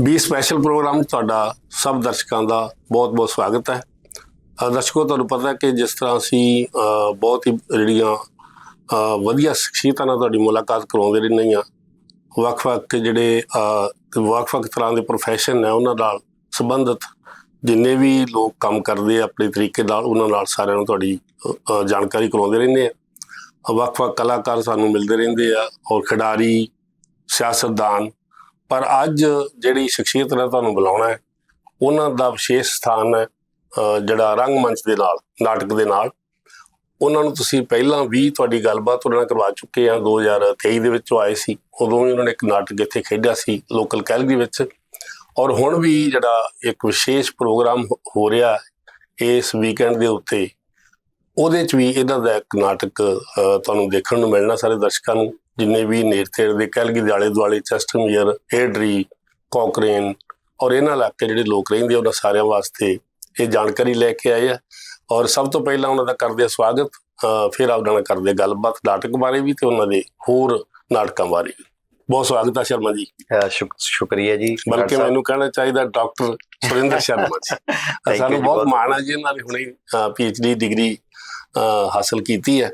ਵੀ special programme ਤੁਹਾਡਾ ਸਭ ਦਰਸ਼ਕਾਂ ਦਾ ਬਹੁਤ-ਬਹੁਤ ਸਵਾਗਤ ਹੈ। ਦਰਸ਼ਕੋ, ਤੁਹਾਨੂੰ ਪਤਾ ਹੈ ਕਿ ਜਿਸ ਤਰ੍ਹਾਂ ਅਸੀਂ ਬਹੁਤ ਹੀ ਜਿਹੜੀਆਂ ਵਧੀਆ ਸ਼ਖਸੀਅਤਾਂ ਨਾਲ ਤੁਹਾਡੀ ਮੁਲਾਕਾਤ ਕਰਾਉਂਦੇ ਰਹਿੰਦੇ ਹਾਂ। ਵੱਖ-ਵੱਖ ਜਿਹੜੇ ਵੱਖ-ਵੱਖ ਤਰ੍ਹਾਂ ਦੇ ਪ੍ਰੋਫੈਸ਼ਨ ਹੈ, ਉਹਨਾਂ ਨਾਲ ਸੰਬੰਧਿਤ ਜਿੰਨੇ ਵੀ ਲੋਕ ਕੰਮ ਕਰਦੇ ਆ ਆਪਣੇ ਤਰੀਕੇ ਨਾਲ, ਉਹਨਾਂ ਨਾਲ ਸਾਰਿਆਂ ਨੂੰ ਤੁਹਾਡੀ ਜਾਣਕਾਰੀ ਕਰਾਉਂਦੇ ਰਹਿੰਦੇ ਆ ਵੱਖ-ਵੱਖ ਕਲਾਕਾਰ ਸਾਨੂੰ ਮਿਲਦੇ ਰਹਿੰਦੇ ਆ, ਔਰ ਖਿਡਾਰੀ, ਸਿਆਸਤਦਾਨ ਪਰ ਅੱਜ ਜਿਹੜੀ ਸ਼ਖਸੀਅਤ ਨਾਲ ਤੁਹਾਨੂੰ ਬੁਲਾਉਣਾ ਹੈ ਉਹਨਾਂ ਦਾ ਵਿਸ਼ੇਸ਼ ਸਥਾਨ ਹੈ ਅ, ਜਿਹੜਾ ਰੰਗਮੰਚ ਦੇ ਨਾਲ ਨਾਟਕ ਦੇ ਨਾਲ। ਉਹਨਾਂ ਨੂੰ ਤੁਸੀਂ ਪਹਿਲਾਂ ਵੀ ਤੁਹਾਡੀ ਗੱਲਬਾਤ ਉਹਨਾਂ ਨਾਲ ਕਰਵਾ ਚੁੱਕੇ ਆ। 2023 ਦੇ ਵਿੱਚ ਆਏ ਸੀ। ਉਦੋਂ ਵੀ ਉਹਨਾਂ ਨੇ ਇੱਕ ਨਾਟਕ ਇੱਥੇ ਖੇਡਿਆ ਸੀ ਲੋਕਲ ਕੈਲਗਰੀ ਵਿੱਚ। ਔਰ ਹੁਣ ਵੀ ਜਿਹੜਾ ਇੱਕ ਵਿਸ਼ੇਸ਼ ਪ੍ਰੋਗਰਾਮ ਹੋ- ਰਿਹਾ ਇਸ ਵੀਕਐਂਡ ਦੇ ਉੱਤੇ ਉਹਦੇ ਚ ਵੀ ਇਹਨਾਂ ਦਾ ਇੱਕ ਨਾਟਕ ਤੁਹਾਨੂੰ ਦੇਖਣ ਨੂੰ ਮਿਲਣਾ ਸਾਰੇ ਦਰਸ਼ਕਾਂ ਨੂੰ। ਜਿੰਨੇ ਵੀ ਨੇਰਥੇੜ ਦੇ ਕੈਲਗੀ ਦੇ ਆਲੇ ਦੁਆਲੇ ਚੈਸਟਮੀਅਰ ਏਡਰੀ ਕੋਕਰੇਨ ਔਰ ਇਹਨਾਂ ਇਲਾਕੇ ਜਿਹੜੇ ਲੋਕ ਰਹਿੰਦੇ ਆ, ਉਹਨਾਂ ਸਾਰਿਆਂ ਵਾਸਤੇ ਇਹ ਜਾਣਕਾਰੀ ਲੈ ਕੇ ਆਏ ਆ। ਔਰ ਸਭ ਤੋਂ ਪਹਿਲਾਂ ਉਹਨਾਂ ਦਾ ਕਰਦੇ ਆ ਸਵਾਗਤ। ਫਿਰ ਉਹਨਾਂ ਨਾਲ ਕਰਦੇ ਆ ਗੱਲਬਾਤ ਨਾਟਕ ਬਾਰੇ ਵੀ ਤੇ ਉਹਨਾਂ ਦੇ ਹੋਰ ਨਾਟਕਾਂ ਬਾਰੇ ਵੀ। ਬਹੁਤ ਸਵਾਗਤ ਹੈ ਸ਼ਰਮਾ ਜੀ। ਸ਼ੁਕਰੀਆ ਜੀ। ਬਲਕਿ ਮੈਨੂੰ ਕਹਿਣਾ ਚਾਹੀਦਾ ਡਾਕਟਰ ਸੁਰਿੰਦਰ ਸ਼ਰਮਾ ਜੀ। ਸਾਨੂੰ ਬਹੁਤ ਮਾਣ ਹੈ ਜੀ ਇਹਨਾਂ ਨੇ ਹੁਣੇ ਪੀਐਚਡੀ ਡਿਗਰੀ ਹਾਸਲ ਕੀਤੀ ਹੈ।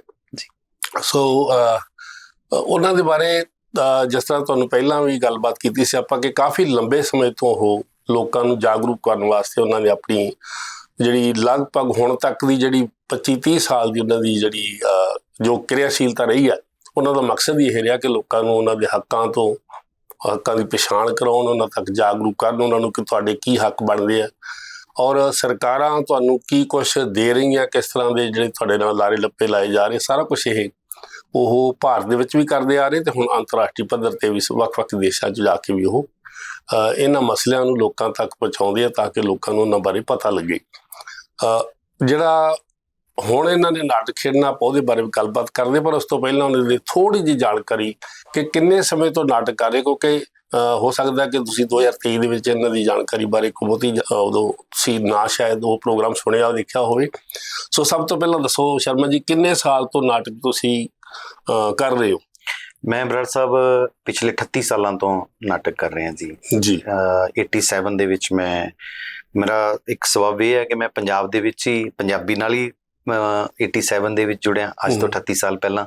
ਸੋ ਉਹਨਾਂ ਦੇ ਬਾਰੇ ਜਿਸ ਤਰ੍ਹਾਂ ਤੁਹਾਨੂੰ ਪਹਿਲਾਂ ਵੀ ਗੱਲਬਾਤ ਕੀਤੀ ਸੀ, ਆਪਾਂ ਕਿ ਕਾਫੀ ਲੰਬੇ ਸਮੇਂ ਤੋਂ ਉਹ ਲੋਕਾਂ ਨੂੰ ਜਾਗਰੂਕ ਕਰਨ ਵਾਸਤੇ ਉਹਨਾਂ ਨੇ ਆਪਣੀ ਜਿਹੜੀ ਲਗਭਗ ਹੁਣ ਤੱਕ ਦੀ ਜਿਹੜੀ 25 30 ਸਾਲ ਦੀ ਉਹਨਾਂ ਦੀ ਜਿਹੜੀ ਜੋ ਕਿਰਿਆਸ਼ੀਲਤਾ ਰਹੀ ਹੈ ਉਹਨਾਂ ਦਾ ਮਕਸਦ ਹੀ ਇਹ ਰਿਹਾ ਕਿ ਲੋਕਾਂ ਨੂੰ ਉਹਨਾਂ ਦੇ ਹੱਕਾਂ ਤੋਂ, ਹੱਕਾਂ ਦੀ ਪਛਾਣ ਕਰਾਉਣ, ਉਹਨਾਂ ਤੱਕ ਜਾਗਰੂਕ ਕਰਨ, ਉਹਨਾਂ ਨੂੰ ਕਿ ਤੁਹਾਡੇ ਕੀ ਹੱਕ ਬਣਦੇ ਆ। ਔਰ ਸਰਕਾਰਾਂ ਤੁਹਾਨੂੰ ਕੀ ਕੁਝ ਦੇ ਰਹੀਆਂ, ਕਿਸ ਤਰ੍ਹਾਂ ਦੇ ਜਿਹੜੇ ਤੁਹਾਡੇ ਨਾਲ ਲਾਰੇ ਲੱਪੇ ਲਾਏ ਜਾ ਰਹੇ, ਸਾਰਾ ਕੁਝ ਇਹ ਉਹ ਭਾਰਤ ਦੇ ਵਿੱਚ ਵੀ ਕਰਦੇ ਆ ਰਹੇ ਤੇ ਹੁਣ ਅੰਤਰਰਾਸ਼ਟਰੀ ਪੱਧਰ ਤੇ ਵੀ ਵੱਖ-ਵੱਖ ਦੇਸ਼ਾਂ 'ਚ ਜਾ ਕੇ ਵੀ ਉਹ ਇਹਨਾਂ ਮਸਲਿਆਂ ਨੂੰ ਲੋਕਾਂ ਤੱਕ ਪਹੁੰਚਾਉਂਦੇ ਆ ਤਾਂ ਕਿ ਲੋਕਾਂ ਨੂੰ ਉਹਨਾਂ ਬਾਰੇ ਪਤਾ ਲੱਗੇ। ਜਿਹੜਾ ਹੁਣ ਇਹਨਾਂ ਨੇ ਨਾਟਕ ਖੇਡਣਾ ਉਹਦੇ ਬਾਰੇ ਵੀ ਗੱਲਬਾਤ ਕਰਦੇ ਪਰ ਉਸ ਤੋਂ ਪਹਿਲਾਂ ਉਹਨਾਂ ਦੀ ਥੋੜੀ ਜਿਹੀ ਜਾਣਕਾਰੀ ਕਿ ਕਿੰਨੇ ਸਮੇਂ ਤੋਂ ਨਾਟਕ ਕਰ ਰਹੇ, ਕਿਉਂਕਿ ਹੋ ਸਕਦਾ ਕਿ ਤੁਸੀਂ 2023 ਦੇ ਵਿੱਚ ਇਹਨਾਂ ਦੀ ਜਾਣਕਾਰੀ ਬਾਰੇ ਕੋਈ ਬਹੁਤੀ ਉਦੋਂ ਸੀ ਨਾ ਸ਼ਾਇਦ ਉਹ ਪ੍ਰੋਗਰਾਮ ਸੁਣਿਆ, ਦੇਖਿਆ ਹੋਵੇ। ਸੋ ਸਭ ਤੋਂ ਪਹਿਲਾਂ ਦੱਸੋ ਸ਼ਰਮਾ ਜੀ, ਕਿੰਨੇ ਸਾਲ ਤੋਂ ਨਾਟਕ ਤੁਸੀਂ ਕਰ ਰਹੇ ਹੋ? ਮੈਂ ਬਰਾੜ ਸਾਹਿਬ ਪਿਛਲੇ 38 ਸਾਲਾਂ ਤੋਂ ਨਾਟਕ ਕਰ ਰਿਹਾ ਜੀ। ਜੀ। ਅਹ 87 ਦੇ ਵਿੱਚ ਮੈਂ ਮੇਰਾ ਇੱਕ ਸਬਬ ਇਹ ਹੈ ਕਿ ਮੈਂ ਪੰਜਾਬ ਦੇ ਵਿੱਚ ਹੀ ਪੰਜਾਬੀ ਨਾਲ ਹੀ 87 ਦੇ ਵਿੱਚ ਜੁੜਿਆ ਅੱਜ ਤੋਂ ਹਮ। 38 ਸਾਲ ਪਹਿਲਾਂ।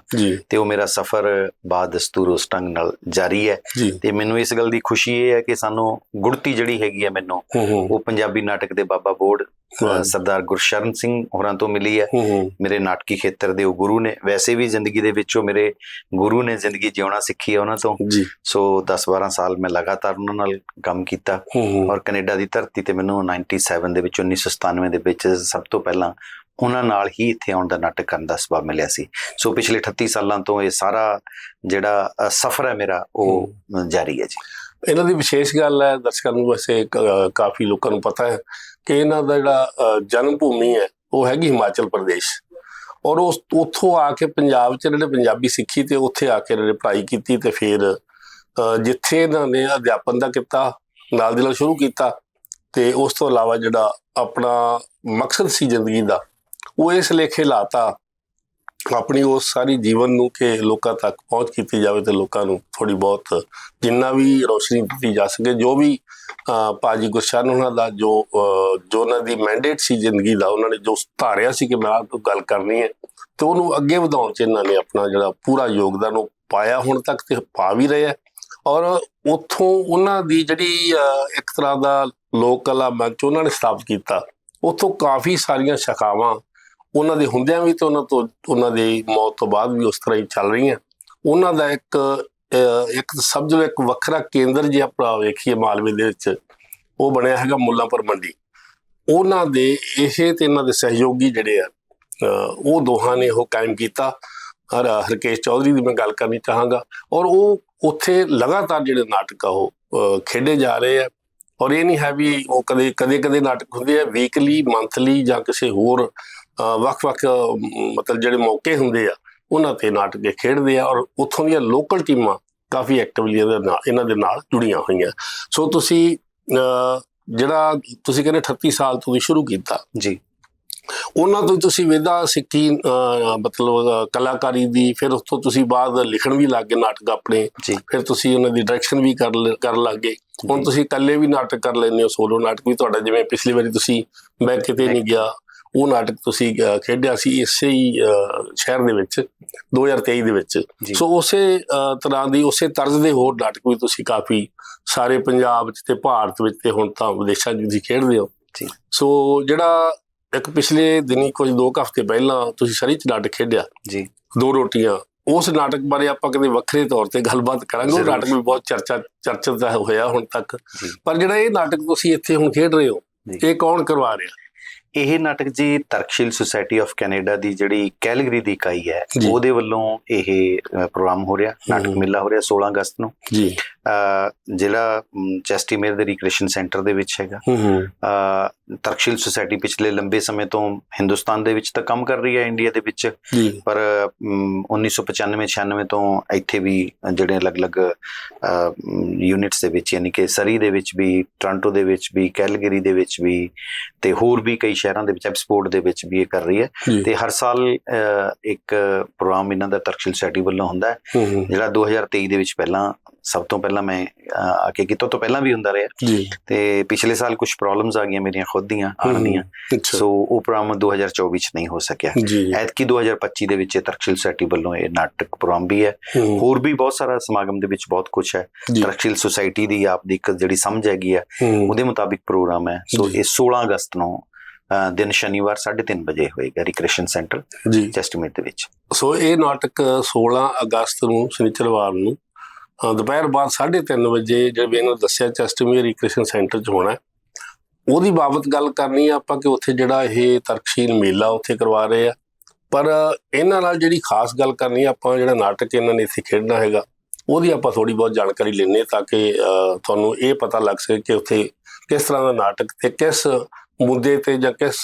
ਤੇ ਉਹ ਮੇਰਾ ਸਫ਼ਰ ਬਾਦ ਦਸਤੂਰ ਉਸ ਢੰਗ ਨਾਲ ਜਾਰੀ ਹੈ। ਤੇ ਮੈਨੂੰ ਇਸ ਗੱਲ ਦੀ ਖੁਸ਼ੀ ਇਹ ਹੈ ਕਿ ਸਾਨੂੰ ਗੁੜਤੀ ਜਿਹੜੀ ਹੈਗੀ ਹੈ ਮੈਨੂੰ ਉਹ ਪੰਜਾਬੀ ਨਾਟਕ ਦੇ ਬਾਬਾ ਬੋੜ। ਸਰਦਾਰ ਗੁਰਸ਼ਰਨ ਸਿੰਘ ਹੋਰਾਂ ਤੋਂ ਮਿਲੀ ਹੈ। ਮੇਰੇ ਨਾਟਕੀ ਖੇਤਰ ਦੇ ਉਹ ਗੁਰੂ ਨੇ ਵੈਸੇ ਵੀ ਜ਼ਿੰਦਗੀ ਦੇ ਵਿੱਚ ਮੇਰੇ ਗੁਰੂ ਨੇ ਜ਼ਿੰਦਗੀ ਜਿਉਣਾ ਸਿੱਖੀ ਹੈ ਉਹਨਾਂ ਤੋਂ। ਸੋ 10-12 ਸਾਲ ਮੈਂ ਲਗਾਤਾਰ ਉਹਨਾਂ ਨਾਲ ਕੰਮ ਕੀਤਾ। ਔਰ ਕੈਨੇਡਾ ਦੀ ਧਰਤੀ ਤੇ ਮੈਨੂੰ 97 ਦੇ ਵਿੱਚ 1997 ਦੇ ਵਿੱਚ ਸਭ ਤੋਂ ਪਹਿਲਾਂ ਉਹਨਾਂ ਨਾਲ ਹੀ ਇੱਥੇ ਆਉਣ ਦਾ ਨਾਟਕ ਕਰਨ ਦਾ ਸਬਬ ਮਿਲਿਆ ਸੀ। ਸੋ ਪਿਛਲੇ 38 ਸਾਲਾਂ ਤੋਂ ਇਹ ਸਾਰਾ ਜਿਹੜਾ ਸਫ਼ਰ ਹੈ ਮੇਰਾ ਉਹ ਜਾਰੀ ਹੈ ਜੀ। ਇਹਨਾਂ ਦੀ ਵਿਸ਼ੇਸ਼ ਗੱਲ ਹੈ ਦਰਸ਼ਕਾਂ ਨੂੰ ਵੈਸੇ ਕਾਫੀ ਲੋਕਾਂ ਨੂੰ ਪਤਾ ਹੈ ਕਿ ਇਹਨਾਂ ਦਾ ਜਿਹੜਾ ਜਨਮ ਭੂਮੀ ਹੈ ਉਹ ਹੈਗੀ ਹਿਮਾਚਲ ਪ੍ਰਦੇਸ਼। ਔਰ ਉਸ ਉੱਥੋਂ ਆ ਕੇ ਪੰਜਾਬ 'ਚ ਨੇ ਪੰਜਾਬੀ ਸਿੱਖੀ ਤੇ ਉੱਥੇ ਆ ਕੇ ਨੇ ਪੜ੍ਹਾਈ ਕੀਤੀ ਤੇ ਫਿਰ ਜਿੱਥੇ ਇਹਨਾਂ ਨੇ ਅਧਿਆਪਨ ਦਾ ਕੀਤਾ ਨਾਲ ਦੀ ਨਾਲ ਸ਼ੁਰੂ ਕੀਤਾ ਤੇ ਉਸ ਤੋਂ ਇਲਾਵਾ ਜਿਹੜਾ ਆਪਣਾ ਮਕਸਦ ਸੀ ਜ਼ਿੰਦਗੀ ਦਾ ਉਹ ਇਸ ਲੇਖੇ ਲਾਤਾ ਆਪਣੀ ਉਸ ਸਾਰੀ ਜੀਵਨ ਨੂੰ ਕਿ ਲੋਕਾਂ ਤੱਕ ਪਹੁੰਚ ਕੀਤੀ ਜਾਵੇ ਤੇ ਲੋਕਾਂ ਨੂੰ ਥੋੜੀ ਬਹੁਤ ਜਿੰਨਾ ਵੀ ਰੋਸ਼ਨੀ ਦਿੱਤੀ ਜਾ ਸਕੇ ਜੋ ਵੀ ਅਹ, ਭਾਜੀ ਗੁਰਸ਼ਨ ਉਹਨਾਂ ਦਾ ਜੋ ਜੋ ਉਹਨਾਂ ਦੀ ਮੈਂਡੇਟ ਸੀ ਜ਼ਿੰਦਗੀ ਦਾ ਉਹਨਾਂ ਨੇ ਜੋ ਧਾਰਿਆ ਸੀ ਕਿ ਮੈਂ ਆਪ ਤੋਂ ਗੱਲ ਕਰਨੀ ਹੈ ਤੇ ਉਹਨੂੰ ਅੱਗੇ ਵਧਾਉਣ ਚ ਇਹਨਾਂ ਨੇ ਆਪਣਾ ਜਿਹੜਾ ਪੂਰਾ ਯੋਗਦਾਨ ਉਹ ਪਾਇਆ ਹੁਣ ਤੱਕ ਤੇ ਪਾ ਵੀ ਰਿਹਾ ਔਰ ਉੱਥੋਂ ਉਹਨਾਂ ਦੀ ਜਿਹੜੀ ਇੱਕ ਤਰ੍ਹਾਂ ਦਾ ਲੋਕ ਕਲਾ ਮੰਚ ਉਹਨਾਂ ਨੇ ਸਥਾਪਿਤ ਕੀਤਾ ਉੱਥੋਂ ਕਾਫੀ ਸਾਰੀਆਂ ਸ਼ਾਖਾਵਾਂ ਉਹਨਾਂ ਦੇ ਹੁੰਦਿਆਂ ਵੀ ਤੇ ਉਹਨਾਂ ਤੋਂ, ਉਹਨਾਂ ਦੀ ਮੌਤ ਤੋਂ ਬਾਅਦ ਵੀ ਉਸ ਤਰ੍ਹਾਂ ਹੀ ਚੱਲ ਰਹੀਆਂ। ਉਹਨਾਂ ਦਾ ਇੱਕ, ਅਹ, ਇੱਕ ਸਮਝੋ ਇੱਕ ਵੱਖਰਾ ਕੇਂਦਰ ਜੇ ਆਪਾਂ ਵੇਖੀਏ ਮਾਲਵੇ ਦੇ ਵਿੱਚ, ਉਹ ਬਣਿਆ ਹੈਗਾ ਮੁੱਲਾਂਪੁਰ ਮੰਡੀ। ਉਹਨਾਂ ਦੇ ਇਹ ਤੇ ਇਹਨਾਂ ਦੇ ਸਹਿਯੋਗੀ ਜਿਹੜੇ ਆ ਉਹ ਦੋਹਾਂ ਨੇ ਉਹ ਕਾਇਮ ਕੀਤਾ। ਹਰ, ਹਰਕੇਸ਼ ਚੌਧਰੀ ਦੀ ਮੈਂ ਗੱਲ ਕਰਨੀ ਚਾਹਾਂਗਾ। ਔਰ ਉਹ ਉੱਥੇ ਲਗਾਤਾਰ ਜਿਹੜੇ ਨਾਟਕ ਆ ਉਹ, ਅਹ, ਖੇਡੇ ਜਾ ਰਹੇ ਆ। ਔਰ ਇਹ ਨਹੀਂ ਹੈ ਵੀ ਉਹ ਕਦੇ ਕਦੇ ਕਦੇ ਨਾਟਕ ਹੁੰਦੇ ਆ ਵੀਕਲੀ ਮੰਥਲੀ ਜਾਂ ਕਿਸੇ ਹੋਰ ਵੱਖ-ਵੱਖ ਮਤਲਬ ਜਿਹੜੇ ਮੌਕੇ ਹੁੰਦੇ ਆ ਉਹਨਾਂ ਤੇ ਨਾਟਕ ਖੇਡਦੇ ਆ ਔਰ ਉੱਥੋਂ ਦੀਆਂ ਲੋਕਲ ਟੀਮਾਂ ਕਾਫੀ ਐਕਟਿਵਲੀ ਇਹਨਾਂ ਦੇ ਨਾਲ ਜੁੜੀਆਂ ਹੋਈਆਂ। ਸੋ ਤੁਸੀਂ ਜਿਹੜਾ ਤੁਸੀਂ ਕਹਿੰਦੇ 38 ਸਾਲ ਤੋਂ ਸ਼ੁਰੂ ਕੀਤਾ। ਜੀ। ਉਹਨਾਂ ਤੋਂ ਹੀ ਤੁਸੀਂ ਵਿਦਾ ਸਿੱਖੀ ਮਤਲਬ ਕਲਾਕਾਰੀ ਦੀ ਫਿਰ ਉਸ ਤੋਂ ਤੁਸੀਂ ਬਾਅਦ ਲਿਖਣ ਵੀ ਲੱਗ ਗਏ ਨਾਟਕ ਆਪਣੇ। ਫਿਰ ਤੁਸੀਂ ਉਹਨਾਂ ਦੀ ਡਾਇਰੈਕਸ਼ਨ ਵੀ ਕਰ ਕਰਨ ਲੱਗੇ ਹੁਣ ਤੁਸੀਂ ਇਕੱਲੇ ਵੀ ਨਾਟਕ ਕਰ ਲੈਂਦੇ ਹੋ ਸੋਲੋ ਨਾਟਕ ਵੀ ਤੁਹਾਡਾ ਜਿਵੇਂ ਪਿਛਲੀ ਵਾਰੀ ਤੁਸੀਂ ਮੈਂ ਕਿਤੇ ਨਹੀਂ। ਗਿਆ। ਉਹ ਨਾਟਕ ਤੁਸੀਂ ਖੇਡਿਆ ਸੀ ਇਸੇ ਹੀ ਸ਼ਹਿਰ ਦੇ ਵਿੱਚ 2023 ਦੇ ਵਿੱਚ। ਸੋ ਉਸੇ ਤਰ੍ਹਾਂ ਦੀ ਉਸੇ ਤਰਜ਼ ਦੇ ਹੋਰ ਨਾਟਕ ਵੀ ਤੁਸੀਂ ਕਾਫੀ ਸਾਰੇ ਪੰਜਾਬ 'ਚ ਤੇ ਭਾਰਤ ਵਿੱਚ ਤੇ ਹੁਣ ਤਾਂ ਵਿਦੇਸ਼ਾਂ 'ਚ ਤੁਸੀਂ ਖੇਡਦੇ ਹੋ। ਸੋ ਜਿਹੜਾ ਇੱਕ ਪਿਛਲੇ ਦਿਨੀ ਕੁਝ ਦੋ ਕੁ ਹਫ਼ਤੇ ਪਹਿਲਾਂ ਤੁਸੀਂ ਸਰੀ 'ਚ ਨਾਟਕ ਖੇਡਿਆ ਜੀ ਦੋ ਰੋਟੀਆਂ ਉਸ ਨਾਟਕ ਬਾਰੇ ਆਪਾਂ ਕਦੇ ਵੱਖਰੇ ਤੌਰ ਤੇ ਗੱਲਬਾਤ ਕਰਾਂਗੇ ਉਹ। ਨਾਟਕ ਵੀ ਬਹੁਤ ਚਰਚਾ ਚਰਚਿਤ ਦਾ ਹੋਇਆ ਹੁਣ ਤੱਕ। ਪਰ ਜਿਹੜਾ ਇਹ ਨਾਟਕ ਤੁਸੀਂ ਇੱਥੇ ਹੁਣ ਖੇਡ ਰਹੇ ਹੋ। ਇਹ ਕੌਣ ਕਰਵਾ ਰਿਹਾ ਇਹ ਨਾਟਕ ਜੀ ਤਰਕਸ਼ੀਲ ਸੁਸਾਇਟੀ ਆਫ ਕੈਨੇਡਾ ਦੀ ਜਿਹੜੀ ਕੈਲਗਰੀ ਦੀ ਇਕਾਈ ਹੈ। ਉਹਦੇ ਵੱਲੋਂ ਇਹ ਪ੍ਰੋਗਰਾਮ ਹੋ ਰਿਹਾ ਨਾਟਕ। ਮੇਲਾ ਹੋ ਰਿਹਾ 16 ਅਗਸਤ ਨੂੰ ਜੀ ਜਿਹੜਾ ਚੈਸਟੀਮੇਰ ਦੇ ਰੀਕ੍ਰੀਏਸ਼ਨ ਸੈਂਟਰ ਦੇ ਵਿੱਚ ਹੈਗਾ ਤਰਕਸ਼ੀਲ ਸੁਸਾਇਟੀ ਪਿਛਲੇ ਲੰਬੇ ਸਮੇਂ ਤੋਂ ਹਿੰਦੁਸਤਾਨ ਦੇ ਵਿੱਚ ਤਾਂ ਕੰਮ ਕਰ ਰਹੀ ਹੈ ਇੰਡੀਆ ਦੇ ਵਿੱਚ। ਪਰ ਮ, 1995 96 ਤੋਂ ਇੱਥੇ ਵੀ ਜਿਹੜੇ ਅਲੱਗ-ਅਲੱਗ ਯੂਨਿਟਸ ਦੇ ਵਿੱਚ ਯਾਨੀ ਕਿ ਸਰੀ ਦੇ ਵਿੱਚ ਵੀ ਟੋਰਾਂਟੋ ਦੇ ਵਿੱਚ ਵੀ ਕੈਲਗਰੀ ਦੇ ਵਿੱਚ ਵੀ ਤੇ ਹੋਰ ਵੀ ਕਈ ਸ਼ਹਿਰਾਂ ਦੇ ਵਿੱਚ ਐਪਸਪੋਰਟ ਦੇ ਵਿੱਚ ਵੀ ਇਹ ਕਰ ਰਹੀ ਹੈ। ਤੇ ਹਰ ਸਾਲ ਇੱਕ ਪ੍ਰੋਗਰਾਮ ਇਹਨਾਂ ਦਾ ਤਰਕਸ਼ੀਲ ਸੁਸਾਇਟੀ ਵੱਲੋਂ ਹੁੰਦਾ ਹੈ। ਜਿਹੜਾ 2023 ਦੇ ਵਿੱਚ ਪਹਿਲਾਂ ਸਭ ਤੋਂ ਪਹਿਲਾਂ ਮੈਂ ਆ ਕੇ ਕੀਤਾ ਤੋਂ ਪਹਿਲਾਂ ਵੀ ਹੁੰਦਾ ਰਿਹਾ। ਜੀ। ਤੇ ਪਿਛਲੇ ਸਾਲ ਕੁਝ ਪ੍ਰੋਬਲਮਸ ਆ ਗਈਆਂ ਮੇਰੀਆਂ ਖੁਦ ਹਮ, ਦੀਆਂ ਸੋ ਉਹ ਪ੍ਰੋਗਰਾਮ 2024 ਚ ਨਹੀਂ ਹੋ ਸਕਿਆ। ਐਤਕੀ 2025 ਦੇ ਵਿੱਚ ਇਹ ਤਰਕਸ਼ੀਲ ਸੁਸਾਇਟੀ ਵੱਲੋਂ ਇਹ ਨਾਟਕ ਪ੍ਰੋਗਰਾਮ ਵੀ ਹੈ। ਹੋਰ ਵੀ ਬਹੁਤ ਸਾਰਾ ਸਮਾਗਮ ਦੇ ਵਿੱਚ ਬਹੁਤ ਕੁਝ ਹੈ। ਤਰਕਸ਼ੀਲ ਸੁਸਾਇਟੀ ਦੀ ਆਪ ਦੀ ਇੱਕ ਜਿਹੜੀ ਸਮਝ ਹੈਗੀ ਹੂੰ, ਉਹਦੇ ਮੁਤਾਬਿਕ ਪ੍ਰੋਗਰਾਮ ਹੈ। ਸੋ। ਇਹ 16 ਅਗਸਤ ਨੂੰ ਦਿਨ ਸ਼ਨੀਵਾਰ 3:30 ਵਜੇ ਹੋਏਗਾ ਰਿਕ੍ਰੀਏਸ਼ਨ ਸੈਂਟਰ ਜੀ। ਜਸਟਮੇਟ ਦੇ ਵਿੱਚ। ਸੋ ਇਹ ਨਾਟਕ 16 ਅਗਸਤ ਨੂੰ ਸ਼ਨੀਚਰਵਾਰ ਨੂੰ ਦੁਪਹਿਰ ਬਾਅਦ 3:30 ਵਜੇ ਜਿਵੇਂ ਇਹਨਾਂ ਦੱਸਿਆ ਚੈਸਟਮੀਅਰ ਰੀਕ੍ਰੀਏਸ਼ਨ ਸੈਂਟਰ 'ਚ ਹੋਣਾ। ਉਹਦੀ ਬਾਬਤ ਗੱਲ ਕਰਨੀ ਆ ਆਪਾਂ ਕਿ ਉੱਥੇ ਜਿਹੜਾ ਇਹ ਤਰਕਸ਼ੀਲ ਮੇਲਾ ਉੱਥੇ ਕਰਵਾ ਰਹੇ ਆ। ਪਰ ਇਹਨਾਂ ਨਾਲ ਜਿਹੜੀ ਖਾਸ ਗੱਲ ਕਰਨੀ ਆ, ਆਪਾਂ ਜਿਹੜਾ ਨਾਟਕ ਇਹਨਾਂ ਨੇ ਇੱਥੇ ਖੇਡਣਾ ਹੈਗਾ, ਉਹਦੀ ਆਪਾਂ ਥੋੜੀ ਬਹੁਤ ਜਾਣਕਾਰੀ ਲੈਣੇ ਤਾਂ ਕਿ ਤੁਹਾਨੂੰ ਇਹ ਪਤਾ ਲੱਗ ਸਕੇ ਕਿ ਉੱਥੇ ਕਿਸ ਤਰ੍ਹਾਂ ਦਾ ਨਾਟਕ ਤੇ ਕਿਸ ਮੁੱਦੇ ਤੇ ਜਾਂ ਕਿਸ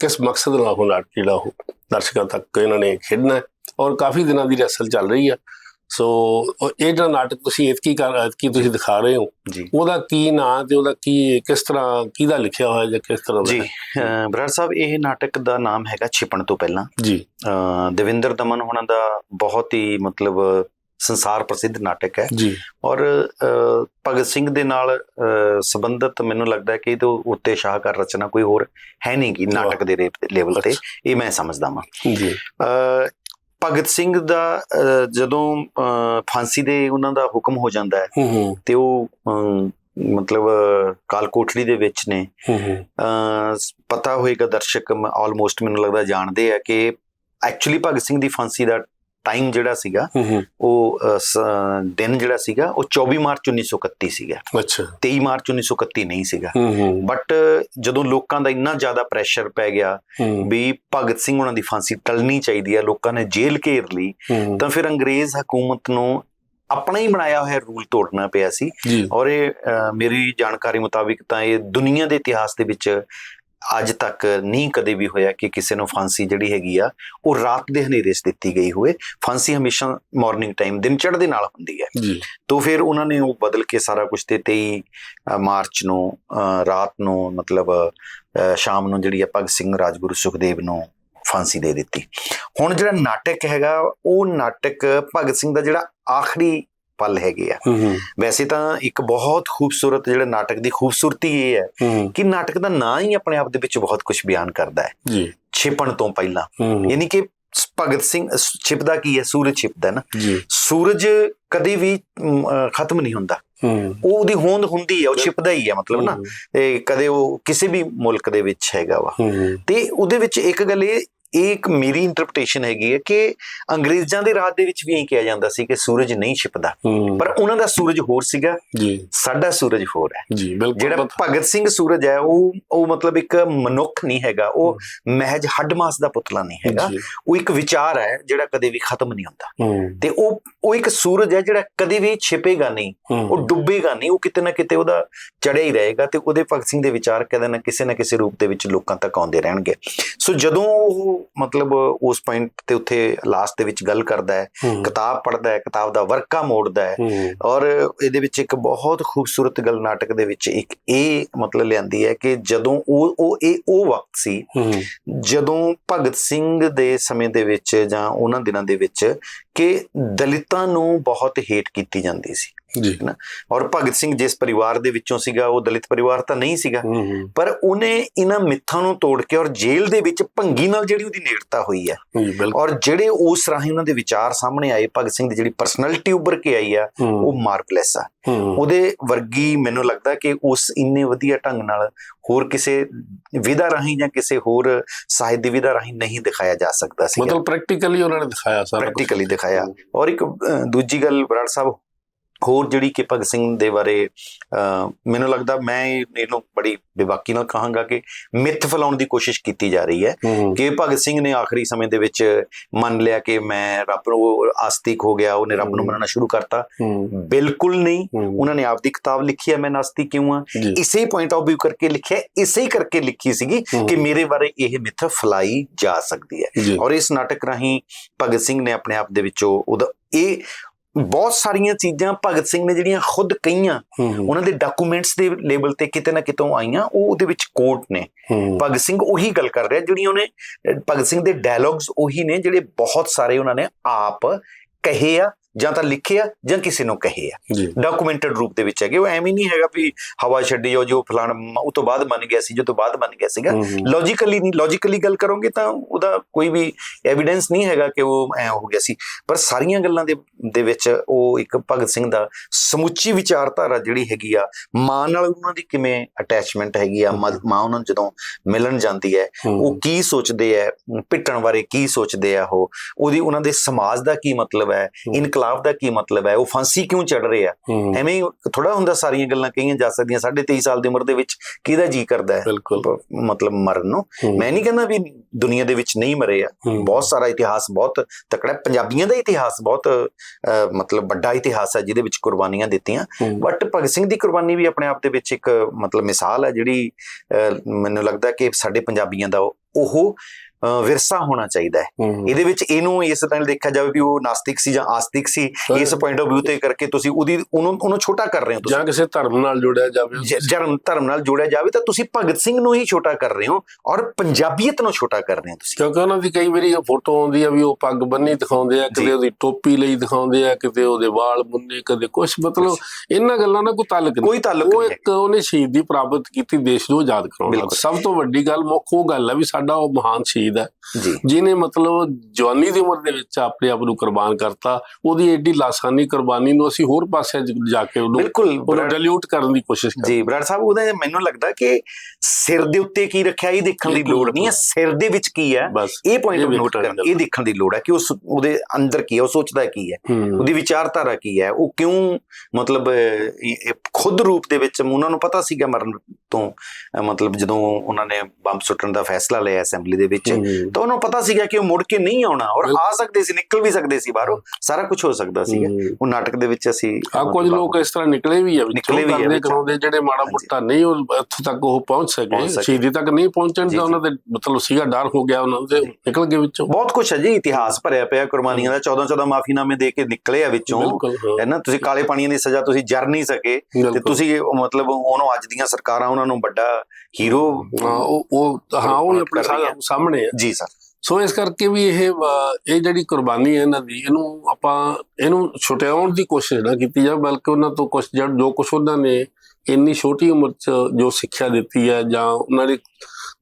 ਕਿਸ ਮਕਸਦ ਨਾਲ ਉਹ ਨਾਟਕ ਜਿਹੜਾ ਉਹ ਦਰਸ਼ਕਾਂ ਤੱਕ ਇਹਨਾਂ ਨੇ ਖੇਡਣਾ ਔਰ ਕਾਫੀ ਦਿਨਾਂ ਦੀ ਰੈਸਲ ਚੱਲ ਰਹੀ ਆ। ਸੋ ਇਹ ਜਿਹੜਾ ਨਾਟਕ ਤੁਸੀਂ ਇਤਕੀ ਕਰ ਇਤਕੀ ਤੁਸੀਂ ਦਿਖਾ ਰਹੇ ਹੋ ਉਹਦਾ ਕੀ ਨਾਂ ਤੇ ਉਹਦਾ ਕੀ ਕਿਸ ਤਰ੍ਹਾਂ ਕਿਹਦਾ ਲਿਖਿਆ ਹੋਇਆ ਜਾਂ ਕਿਸ ਤਰ੍ਹਾਂ ਦਾ? ਜੀ ਬਰਾੜ ਸਾਹਿਬ ਇਹ ਨਾਟਕ ਦਾ ਨਾਮ ਹੈਗਾ ਛਿਪਣ ਤੋਂ ਪਹਿਲਾਂ। ਜੀ। ਦਵਿੰਦਰ ਦਮਨ ਹੋਣਾ ਦਾ ਬਹੁਤ ਹੀ ਮਤਲਬ ਸੰਸਾਰ ਪ੍ਰਸਿੱਧ ਨਾਟਕ ਹੈ। ਜੀ। ਔਰ ਭਗਤ ਸਿੰਘ ਦੇ ਨਾਲ ਸੰਬੰਧਿਤ ਮੈਨੂੰ ਲੱਗਦਾ ਹੈ ਕਿ ਇਹ ਤੋਂ ਉੱਤੇ ਸ਼ਾਹਕਾਰ ਰਚਨਾ ਕੋਈ ਹੋਰ ਹੈ ਨਹੀਂ ਕਿ ਨਾਟਕ ਦੇ ਲੈਵਲ ਤੇ। ਇਹ ਮੈਂ ਸਮਝਦਾ ਹਾਂ ਜੀ। ਭਗਤ ਸਿੰਘ ਦਾ ਜਦੋਂ ਫਾਂਸੀ ਦੇ ਉਹਨਾਂ ਦਾ ਹੁਕਮ ਹੋ ਜਾਂਦਾ ਹੈ ਤੇ ਉਹ ਮਤਲਬ ਅ, ਕਾਲ ਕੋਠੜੀ ਦੇ ਵਿੱਚ ਨੇ। ਪਤਾ ਹੋਏਗਾ ਦਰਸ਼ਕ ਆਲਮੋਸਟ ਮੈਨੂੰ ਲੱਗਦਾ ਜਾਣਦੇ ਆ ਕਿ ਐਕਚੁਅਲੀ ਭਗਤ ਸਿੰਘ ਦੀ ਫਾਂਸੀ ਦਾ ਟਾਈਮ ਜਿਹੜਾ ਸੀਗਾ ਉਹ ਦਿਨ ਜਿਹੜਾ ਸੀਗਾ ਉਹ 24 ਮਾਰਚ 1931 ਸੀਗਾ। ਅੱਛਾ। 23 ਮਾਰਚ 1931 ਨਹੀਂ ਸੀਗਾ। ਬਟ ਜਦੋਂ ਲੋਕਾਂ ਦਾ ਇੰਨਾ ਜ਼ਿਆਦਾ ਪ੍ਰੈਸ਼ਰ ਪੈ ਗਿਆ ਵੀ ਭਗਤ ਸਿੰਘ ਉਹਨਾਂ ਦੀ ਫਾਂਸੀ ਟਲਣੀ ਚਾਹੀਦੀ ਹੈ ਲੋਕਾਂ ਨੇ ਜੇਲ੍ਹ ਘੇਰ ਲਈ ਤਾਂ ਫਿਰ ਅੰਗਰੇਜ਼ ਹਕੂਮਤ ਨੂੰ ਆਪਣਾ ਹੀ ਬਣਾਇਆ ਹੋਇਆ ਰੂਲ ਤੋੜਨਾ ਪਿਆ ਸੀ। ਔਰ ਇਹ ਮੇਰੀ ਜਾਣਕਾਰੀ ਮੁਤਾਬਿਕ ਤਾਂ ਇਹ ਦੁਨੀਆ ਦੇ ਇਤਿਹਾਸ ਦੇ ਵਿੱਚ ਅੱਜ ਤੱਕ ਨਹੀਂ ਕਦੇ ਵੀ ਹੋਇਆ ਕਿ ਕਿਸੇ ਨੂੰ ਫਾਂਸੀ ਜਿਹੜੀ ਹੈਗੀ ਆ ਉਹ ਰਾਤ ਦੇ ਹਨੇਰੇ 'ਚ ਦਿੱਤੀ ਗਈ ਹੋਵੇ। ਫਾਂਸੀ ਹਮੇਸ਼ਾ ਮਾਰਨਿੰਗ ਟਾਈਮ ਦਿਨ ਚੜ੍ਹਦੇ ਨਾਲ ਹੁੰਦੀ ਹੈ। ਜੀ। ਤੋਂ ਫਿਰ ਉਹਨਾਂ ਨੇ ਉਹ ਬਦਲ ਕੇ ਸਾਰਾ ਕੁਝ ਤੇ 23 ਅ, ਮਾਰਚ ਨੂੰ ਰਾਤ ਨੂੰ ਮਤਲਬ ਸ਼ਾਮ ਨੂੰ ਜਿਹੜੀ ਆ ਭਗਤ ਸਿੰਘ ਰਾਜਗੁਰੂ ਸੁਖਦੇਵ ਨੂੰ ਫਾਂਸੀ ਦੇ ਦਿੱਤੀ। ਹੁਣ ਜਿਹੜਾ ਨਾਟਕ ਹੈਗਾ ਉਹ ਨਾਟਕ ਭਗਤ ਸਿੰਘ ਦਾ ਜਿਹੜਾ ਆਖਰੀ ਪਲ ਹੈਗੇ ਆ। ਵੈਸੇ ਤਾਂ ਇੱਕ ਬਹੁਤ ਖੂਬਸੂਰਤ ਜਿਹੜਾ ਨਾਟਕ ਦੀ ਖੂਬਸੂਰਤੀ ਇਹ ਹੈ ਕਿ ਨਾਟਕ ਦਾ ਨਾਂ ਹੀ ਆਪਣੇ ਆਪ ਦੇ ਵਿੱਚ ਬਹੁਤ ਕੁਝ ਬਿਆਨ ਕਰਦਾ ਹੈ। ਜੀ। ਛਿਪਣ ਤੋਂ ਪਹਿਲਾਂ। ਯਾਨੀ ਕਿ ਭਗਤ ਸਿੰਘ ਛਿਪਦਾ ਕੀ ਹੈ? ਸੂਰਜ ਛਿਪਦਾ ਨਾ। ਸੂਰਜ ਕਦੇ ਵੀ ਖਤਮ ਨਹੀਂ ਹੁੰਦਾ। ਉਹ ਉਹਦੀ ਹੋਂਦ ਹੁੰਦੀ ਹੈ ਉਹ ਛਿਪਦਾ ਹੀ ਹੈ ਮਤਲਬ ਨਾ। ਇਹ ਕਦੇ ਉਹ ਕਿਸੇ ਵੀ ਮੁਲਕ ਦੇ ਵਿੱਚ ਹੈਗਾ ਵਾ। ਤੇ ਉਹਦੇ ਵਿੱਚ ਇੱਕ ਗੱਲ ਇਹ ਇਹ ਇੱਕ ਮੇਰੀ ਇੰਟਰਪ੍ਰੀਟੇਸ਼ਨ ਹੈਗੀ ਹੈ ਕਿ ਅੰਗਰੇਜ਼ਾਂ ਦੇ ਰਾਜ ਦੇ ਵਿੱਚ ਵੀ ਇਹੀ ਕਿਹਾ ਜਾਂਦਾ ਸੀ ਕਿ ਸੂਰਜ ਨਹੀਂ ਛਿਪਦਾ। ਪਰ ਉਹਨਾਂ ਦਾ ਸੂਰਜ ਹੋਰ ਸੀਗਾ ਜੀ। ਸਾਡਾ ਸੂਰਜ ਹੋਰ ਹੈ। ਜੀ ਬਿਲਕੁਲ। ਜਿਹੜਾ ਭਗਤ ਸਿੰਘ ਸੂਰਜ ਹੈ ਉਹ ਉਹ ਮਤਲਬ ਇੱਕ ਮਨੁੱਖ ਨਹੀਂ ਹੈਗਾ ਉਹ ਮਹਿਜ ਹੱਡ ਮਾਸ ਦਾ ਪੁਤਲਾ ਨਹੀਂ ਹੈਗਾ। ਉਹ ਇੱਕ ਵਿਚਾਰ ਹੈ ਜਿਹੜਾ ਕਦੇ ਵੀ ਖਤਮ ਨਹੀਂ ਹੁੰਦਾ। ਤੇ ਉਹ ਉਹ ਇੱਕ ਸੂਰਜ ਹੈ ਜਿਹੜਾ ਕਦੇ ਵੀ ਛਿਪੇਗਾ ਨਹੀਂ। ਉਹ ਡੁੱਬੇਗਾ ਨਹੀਂ ਉਹ ਕਿਤੇ ਨਾ ਕਿਤੇ ਉਹਦਾ ਚੜਿਆ ਹੀ ਰਹੇਗਾ ਤੇ ਉਹਦੇ ਭਗਤ ਸਿੰਘ ਦੇ ਵਿਚਾਰ ਕਦੇ ਨਾ ਕਿਸੇ ਨਾ ਕਿਸੇ ਰੂਪ ਦੇ ਵਿੱਚ ਲੋਕਾਂ ਤੱਕ ਆਉਂਦੇ ਰਹਿਣਗੇ। ਸੋ ਜਦੋਂ ਉਹ ਮਤਲਬ ਉਸ ਪੁਆਇੰਟ ਤੇ ਉੱਥੇ ਲਾਸਟ ਦੇ ਵਿੱਚ ਗੱਲ ਕਰਦਾ ਹੈ ਕਿਤਾਬ ਪੜ੍ਹਦਾ ਹੈ ਕਿਤਾਬ ਦਾ ਵਰਕਾ ਮੋੜਦਾ ਹੈ। ਔਰ ਇਹਦੇ ਵਿੱਚ ਇੱਕ ਬਹੁਤ ਖੂਬਸੂਰਤ ਗੱਲ ਨਾਟਕ ਦੇ ਵਿੱਚ ਇੱਕ ਇਹ ਮਤਲਬ ਲਿਆਂਦੀ ਹੈ ਕਿ ਜਦੋਂ ਉਹ ਉਹ ਇਹ ਉਹ ਵਕਤ ਸੀ ਜਦੋਂ ਭਗਤ ਸਿੰਘ ਦੇ ਸਮੇਂ ਦੇ ਵਿੱਚ ਜਾਂ ਉਹਨਾਂ ਦਿਨਾਂ ਦੇ ਵਿੱਚ ਕਿ ਦਲਿਤਾਂ ਨੂੰ ਬਹੁਤ ਹੇਟ ਕੀਤੀ ਜਾਂਦੀ ਸੀ। ਜੀ। ਔਰ ਭਗਤ ਸਿੰਘ ਜਿਸ ਪਰਿਵਾਰ ਦੇ ਵਿੱਚੋਂ ਸੀਗਾ ਉਹ ਦਲਿਤ ਪਰਿਵਾਰ ਤਾਂ ਨਹੀਂ ਸੀਗਾ। ਪਰ ਉਹਨੇ ਇਹਨਾਂ ਮਿੱਥਾਂ ਨੂੰ ਤੋੜ ਕੇ ਔਰ ਜੇਲ੍ਹ ਦੇ ਵਿੱਚ ਭੰਗੀ ਨਾਲ ਜਿਹੜੀ ਉਹਦੀ ਨੇੜਤਾ ਹੋਈ ਹੈ ਔਰ ਜਿਹੜੇ ਉਸ ਰਾਹੀਂ ਉਹਨਾਂ ਦੇ ਵਿਚਾਰ ਸਾਹਮਣੇ ਆਏ ਭਗਤ ਸਿੰਘ ਦੀ ਜਿਹੜੀ ਪਰਸਨੈਲਿਟੀ ਉੱਭਰ ਕੇ ਆਈ ਆ ਉਹ ਮਾਰਕਲੈਸ ਆ। ਉਹਦੇ ਵਰਗੀ ਮੈਨੂੰ ਲੱਗਦਾ ਕਿ ਉਸ ਇੰਨੇ ਵਧੀਆ ਢੰਗ ਨਾਲ ਹੋਰ ਕਿਸੇ ਵਿਧਾ ਰਾਹੀਂ ਜਾਂ ਕਿਸੇ ਹੋਰ ਸਾਹਿਤ ਦੀ ਵਿਧਾ ਰਾਹੀਂ ਨਹੀਂ ਦਿਖਾਇਆ ਜਾ ਸਕਦਾ ਸੀ ਮਤਲਬ ਪ੍ਰੈਕਟੀਕਲੀ ਉਹਨਾਂ ਨੇ ਦਿਖਾਇਆ ਸਾਰਾ। ਪ੍ਰੈਕਟੀਕਲੀ ਦਿਖਾਇਆ। ਔਰ ਇੱਕ ਦੂਜੀ ਗੱਲ ਬਰਾੜ ਸਾਹਿਬ ਹੋਰ ਜਿਹੜੀ ਕਿ ਭਗਤ ਸਿੰਘ ਦੇ ਬਾਰੇ ਮੈਨੂੰ ਲੱਗਦਾ ਮੈਂ ਇਹ- ਇਹਨੂੰ ਬੜੀ ਬੇਬਾਕੀ ਨਾਲ ਕਹਾਂਗਾ ਕਿ ਮਿੱਥ ਫੈਲਾਉਣ ਦੀ ਕੋਸ਼ਿਸ਼ ਕੀਤੀ ਜਾ ਰਹੀ ਹੈ ਕਿ ਭਗਤ ਸਿੰਘ ਨੇ ਆਖਰੀ ਸਮੇਂ ਦੇ ਵਿੱਚ ਮੰਨ ਲਿਆ ਕਿ ਮੈਂ ਰੱਬ ਨੂੰ ਆਸਤਿਕ ਹੋ ਗਿਆ ਉਹਨੇ ਰੱਬ ਨੂੰ। ਮੰਨਣਾ ਸ਼ੁਰੂ ਕਰਤਾ। ਬਿਲਕੁਲ ਨਹੀਂ। ਉਹਨਾਂ ਨੇ ਆਪਦੀ ਕਿਤਾਬ ਲਿਖੀ ਹੈ ਮੈਂ ਨਾਸਤਿਕ ਕਿਉਂ ਆ ਇਸੇ ਪੁਆਇੰਟ ਆਫ View ਕਰਕੇ ਲਿਖਿਆ ਇਸੇ ਹੀ ਕਰਕੇ ਲਿਖੀ ਸੀਗੀ ਕਿ ਮੇਰੇ ਬਾਰੇ ਇਹ ਮਿੱਥ ਫਲਾਈ ਜਾ ਸਕਦੀ ਹੈ। ਔਰ ਇਸ ਨਾਟਕ ਰਾਹੀਂ ਭਗਤ ਸਿੰਘ ਨੇ ਆਪਣੇ ਆਪ ਦੇ ਵਿੱਚੋਂ ਉਹਦਾ ਇਹ ਬਹੁਤ ਸਾਰੀਆਂ ਚੀਜ਼ਾਂ ਭਗਤ ਸਿੰਘ ਨੇ ਜਿਹੜੀਆਂ ਖੁਦ ਕਹੀਆਂ ਉਹਨਾਂ ਦੇ ਡਾਕੂਮੈਂਟਸ ਦੇ ਲੈਵਲ ਤੇ ਕਿਤੇ ਨਾ ਕਿਤੋਂ ਆਈਆਂ ਉਹ ਉਹਦੇ ਵਿੱਚ ਕੋਟ ਨੇ। ਭਗਤ ਸਿੰਘ ਉਹੀ ਗੱਲ ਕਰ ਰਿਹਾ ਜਿਹੜੀਆਂ ਉਹਨੇ ਭਗਤ ਸਿੰਘ ਦੇ ਡਾਇਲੌਗਸ ਉਹੀ ਨੇ ਜਿਹੜੇ ਬਹੁਤ ਸਾਰੇ ਉਹਨਾਂ ਨੇ ਆਪ ਕਹੇ ਆ ਜਾਂ ਤਾਂ ਲਿਖੇ ਆ ਜਾਂ ਕਿਸੇ ਨੂੰ ਕਹੇ ਆ। ਜੀ। ਡਾਕੂਮੈਂਟਡ ਰੂਪ ਦੇ ਵਿੱਚ ਹੈਗੇ। ਉਹ ਐਵੇਂ ਨਹੀਂ ਹੈਗਾ ਵੀ ਹਵਾ ਛੱਡੀ ਜਾਓ ਜੋ ਫਲਾਣ ਉਹ ਤੋਂ ਬਾਅਦ ਬਣ ਗਿਆ ਸੀ ਜੋ ਤੋਂ ਬਾਅਦ ਬਣ ਗਿਆ ਸੀਗਾ। ਲੌਜੀਕਲੀ ਨਹੀਂ ਲੌਜੀਕਲੀ ਗੱਲ ਕਰੋਗੇ ਤਾਂ ਉਹਦਾ ਕੋਈ ਵੀ ਐਵੀਡੈਂਸ ਨਹੀਂ ਹੈਗਾ ਕਿ ਉਹ ਐ ਹੋ ਗਿਆ ਸੀ। ਪਰ ਸਾਰੀਆਂ ਗੱਲਾਂ ਦੇ ਦੇ ਵਿੱਚ ਉਹ ਇੱਕ ਭਗਤ ਸਿੰਘ ਦਾ ਸਮੁੱਚੀ ਵਿਚਾਰਧਾਰਾ ਜਿਹੜੀ ਹੈਗੀ ਆ ਮਾਂ ਨਾਲ ਉਹਨਾਂ ਦੀ ਕਿਵੇਂ ਅਟੈਚਮੈਂਟ ਹੈਗੀ ਆ ਮਾਂ ਉਹਨਾਂ ਨੂੰ ਜਦੋਂ ਮਿਲਣ ਜਾਂਦੀ ਹੈ ਉਹ ਕੀ ਸੋਚਦੇ ਐ ਪਿੱਟਣ ਬਾਰੇ ਕੀ ਸੋਚਦੇ ਆ ਉਹ ਉਹਦੀ ਉਹਨਾਂ ਦੇ ਸਮਾਜ ਦਾ ਕੀ ਮਤਲਬ ਹੈ। ਇਨਕਲਾਬ ਦਾ ਕੀ ਮਤਲਬ ਹੈ? ਉਹ ਫਾਂਸੀ ਕਿਉਂ ਚੜ ਰਹੇ ਆ? ਐਵੇਂ ਥੋੜਾ ਹੁੰਦਾ ਸਾਰੀਆਂ ਗੱਲਾਂ ਕਹੀਆਂ ਜਾ ਸਕਦੀਆਂ। 23 ਸਾਲ ਦੀ ਉਮਰ ਦੇ ਵਿੱਚ ਕਿਹਦਾ ਜੀ ਕਰਦਾ ਹੈ? ਮਤਲਬ ਮਰਨ ਨੂੰ। ਮੈਂ ਨਹੀਂ ਕਹਿੰਦਾ ਵੀ ਦੁਨੀਆ ਦੇ ਵਿੱਚ ਨਹੀਂ ਮਰੇ ਆ। ਬਹੁਤ ਸਾਰਾ ਇਤਿਹਾਸ ਬਹੁਤ ਤਕੜਾ। ਪੰਜਾਬੀਆਂ ਦਾ ਇਤਿਹਾਸ ਬਹੁਤ ਮਤਲਬ ਵੱਡਾ ਇਤਿਹਾਸ ਹੈ ਜਿਹਦੇ ਵਿੱਚ ਕੁਰਬਾਨੀਆਂ ਦਿੱਤੀਆਂ। ਬਟ ਭਗਤ ਸਿੰਘ ਦੀ ਕੁਰਬਾਨੀ ਵੀ ਆਪਣੇ ਆਪ ਦੇ ਵਿੱਚ ਇੱਕ ਮਤਲਬ ਮਿਸਾਲ ਹੈ ਜਿਹੜੀ ਮੈਨੂੰ ਲੱਗਦਾ ਕਿ ਸਾਡੇ ਪੰਜਾਬੀਆਂ ਦਾ ਉਹ ਵਿਰਸਾ ਹੋਣਾ ਚਾਹੀਦਾ ਹੈ। ਇਹਦੇ ਵਿੱਚ ਇਹਨੂੰ ਇਸ ਤਰ੍ਹਾਂ ਦੇਖਿਆ ਜਾਵੇ ਵੀ ਉਹ ਨਾਸਤਿਕ ਸੀ ਜਾਂ ਆਸਤਿਕ ਸੀ ਇਸ ਪੁਆਇੰਟ ਆਫ View ਤੇ ਕਰਕੇ ਤੁਸੀਂ ਉਹਦੀ ਉਹਨੂੰ ਉਹਨੂੰ ਛੋਟਾ ਕਰ ਰਹੇ ਹੋ ਤੁਸੀਂ। ਜਾਂ ਕਿਸੇ ਧਰਮ ਨਾਲ ਜੁੜਿਆ ਜਾਵੇ। ਜਰਮ ਧਰਮ ਨਾਲ ਜੋੜਿਆ ਜਾਵੇ ਤਾਂ ਤੁਸੀਂ ਭਗਤ ਸਿੰਘ ਨੂੰ ਹੀ ਛੋਟਾ ਕਰ ਰਹੇ ਹੋ ਔਰ ਪੰਜਾਬੀਅਤ ਨੂੰ ਛੋਟਾ ਕਰ ਰਹੇ ਹੋ ਤੁਸੀਂ। ਕਿਉਂਕਿ ਉਹਨਾਂ ਦੀ ਕਈ ਵਾਰੀ ਫੋਟੋ ਆਉਂਦੀ ਆ ਵੀ ਉਹ ਪੱਗ ਬੰਨੀ ਦਿਖਾਉਂਦੇ ਆ। ਕਿਤੇ ਉਹਦੀ ਟੋਪੀ ਲਈ ਦਿਖਾਉਂਦੇ ਆ ਕਿਤੇ ਉਹਦੇ ਵਾਲ ਮੁੰਨੇ ਕਦੇ ਕੁਝ ਮਤਲਬ ਇਹਨਾਂ ਗੱਲਾਂ ਨਾਲ ਕੋਈ ਤਾਲੁਕ ਨਹੀਂ। ਕੋਈ ਤਾਲੁਕ ਉਹ ਨਹੀਂ ਹੈ ਇੱਕ ਉਹਨੇ ਸ਼ਹੀਦੀ ਪ੍ਰਾਪਤ ਕੀਤੀ ਦੇਸ਼ ਨੂੰ ਆਜ਼ਾਦ ਕਰਾਉਣ। ਸਭ ਤੋਂ ਵੱਡੀ ਗੱਲ ਮੁੱਖ ਉਹ ਗੱਲ ਹੈ ਵੀ ਸਾਡਾ ਉਹ ਮਹਾਨ ਸ਼ਹੀਦ ਹੈ ਜੀ। ਜਿਨੇ ਮਤਲਬ ਜਵਾਨੀ ਦੀ ਉਮਰ ਦੇ ਵਿੱਚ ਆਪਣੇ ਆਪ ਨੂੰ ਕੁਰਬਾਨ ਕਰਤਾ ਉਹਦੀ ਐਡੀ ਲਾਸਾਨੀ ਕੁਰਬਾਨੀ ਨੂੰ ਅਸੀਂ ਹੋਰ ਪਾਸੇ ਜ- ਕੇ ਉਹਨੂੰ ਬਿਲਕੁਲ। ਡਿਲੂਟ ਕਰਨ ਦੀ ਕੋਸ਼ਿਸ਼ ਕਰ ਜੀ ਬਰਾੜ ਸਾਹਿਬ ਉਹਦਾ ਮੈਨੂੰ ਲੱਗਦਾ ਕਿ ਸਿਰ ਦੇ ਉੱਤੇ ਕੀ ਰੱਖਿਆ ਇਹ ਦੇਖਣ ਦੀ ਲੋੜ ਨਹੀਂ ਹੈ। ਸਿਰ ਦੇ ਵਿੱਚ ਕੀ ਹੈ ਇਹ ਪੁਆਇੰਟ ਨੋਟ ਕਰਨ ਇਹ ਦੇਖਣ ਦੀ ਲੋੜ ਹੈ ਕਿ ਉਸ ਉਹਦੇ ਅੰਦਰ ਕੀ ਹੈ ਉਹ ਸੋਚਦਾ ਕੀ ਹੈ ਹੂੰ। ਉਹਦੀ ਵਿਚਾਰਧਾਰਾ ਕੀ ਹੈ ਉਹ ਕਿਉਂ ਮਤਲਬ ਖੁਦ ਰੂਪ ਦੇ ਵਿੱਚ ਉਹਨਾਂ ਨੂੰ ਪਤਾ ਸੀਗਾ ਮਰਨ ਤੋਂ ਮਤਲਬ ਜਦੋਂ ਉਹਨਾਂ ਨੇ ਬੰਬ ਸੁੱਟਣ ਦਾ ਫੈਸਲਾ ਲਿਆ ਅਸੈਂਬਲੀ ਦੇ ਵਿੱਚ। ਹੂੰ। ਤਾਂ ਉਹਨੂੰ ਪਤਾ ਸੀਗਾ ਕਿ ਉਹ ਮੁੜ ਕੇ ਨਹੀਂ ਆਉਣਾ ਔਰ। ਆ ਸਕਦੇ ਸੀ ਨਿਕਲ ਵੀ ਸਕਦੇ ਸੀ ਬਾਹਰੋਂ ਸਾਰਾ ਕੁਝ ਹੋ ਸਕਦਾ ਸੀਗਾ। ਉਹ ਨਾਟਕ ਦੇ ਵਿੱਚ ਅਸੀਂ ਆ ਕੁਝ ਲੋਕ ਇਸ ਤਰ੍ਹਾਂ ਨਿਕਲੇ ਵੀ ਆ ਨਿਕਲੇ ਵੀ ਆ। ਕਰਾਉਂਦੇ ਜਿਹੜੇ ਮਾੜਾ। ਮੋਟਾ ਨਹੀਂ ਉਹ ਇੱਥੋਂ ਤੱਕ ਉਹ ਪਹੁੰਚ ਸਕੇ। ਸ਼ਹੀਦੀ ਤੱਕ ਨਹੀਂ ਪਹੁੰਚਣ ਦਾ। ਉਹਨਾਂ ਦੇ ਮਤਲਬ ਸੀਗਾ ਡਰ ਹੋ ਗਿਆ ਉਹਨਾਂ ਦੇ ਨਿਕਲ ਗਏ ਵਿੱਚੋਂ ਬਹੁਤ ਕੁਝ ਹੈ ਜੀ ਇਤਿਹਾਸ ਭਰਿਆ ਪਿਆ ਕੁਰਬਾਨੀਆਂ ਦਾ 14 14 ਮਾਫੀਨਾਮੇ ਦੇ ਕੇ ਨਿਕਲੇ ਆ ਵਿੱਚੋਂ ਹਾਂ, ਨਾ ਤੁਸੀਂ ਕਾਲੇ ਪਾਣੀਆਂ ਦੀ ਸਜ਼ਾ ਤੁਸੀਂ ਜਰ ਨਹੀਂ ਸਕੇ ਤੇ। ਤੁਸੀਂ ਮਤਲਬ ਉਹਨੂੰ ਅੱਜ ਦੀਆਂ ਸਰਕਾਰਾਂ ਉਹਨਾਂ ਨੂੰ ਵੱਡਾ ਹੀਰੋ ਉਹ ਉਹ ਹਾਂ ਉਹ ਆਪਣੇ। ਸਾਹਮਣੇ ਹੈ ਜੀ ਸਰ ਸੋ ਇਸ ਕਰਕੇ ਵੀ ਇਹ ਇਹ ਜਿਹੜੀ ਕੁਰਬਾਨੀ ਹੈ ਇਹਨਾਂ ਦੀ ਇਹਨੂੰ ਆਪਾਂ ਇਹਨੂੰ ਛੁਟਾਉਣ ਦੀ ਕੋਸ਼ਿਸ਼ ਨਾ ਕੀਤੀ ਜਾਵੇ ਬਲਕਿ ਉਹਨਾਂ ਤੋਂ ਕੁਝ ਜੋ ਕੁਝ ਉਹਨਾਂ ਨੇ ਇੰਨੀ ਛੋਟੀ ਉਮਰ 'ਚ ਜੋ ਸਿੱਖਿਆ ਦਿੱਤੀ ਹੈ ਜਾਂ ਉਹਨਾਂ ਨੇ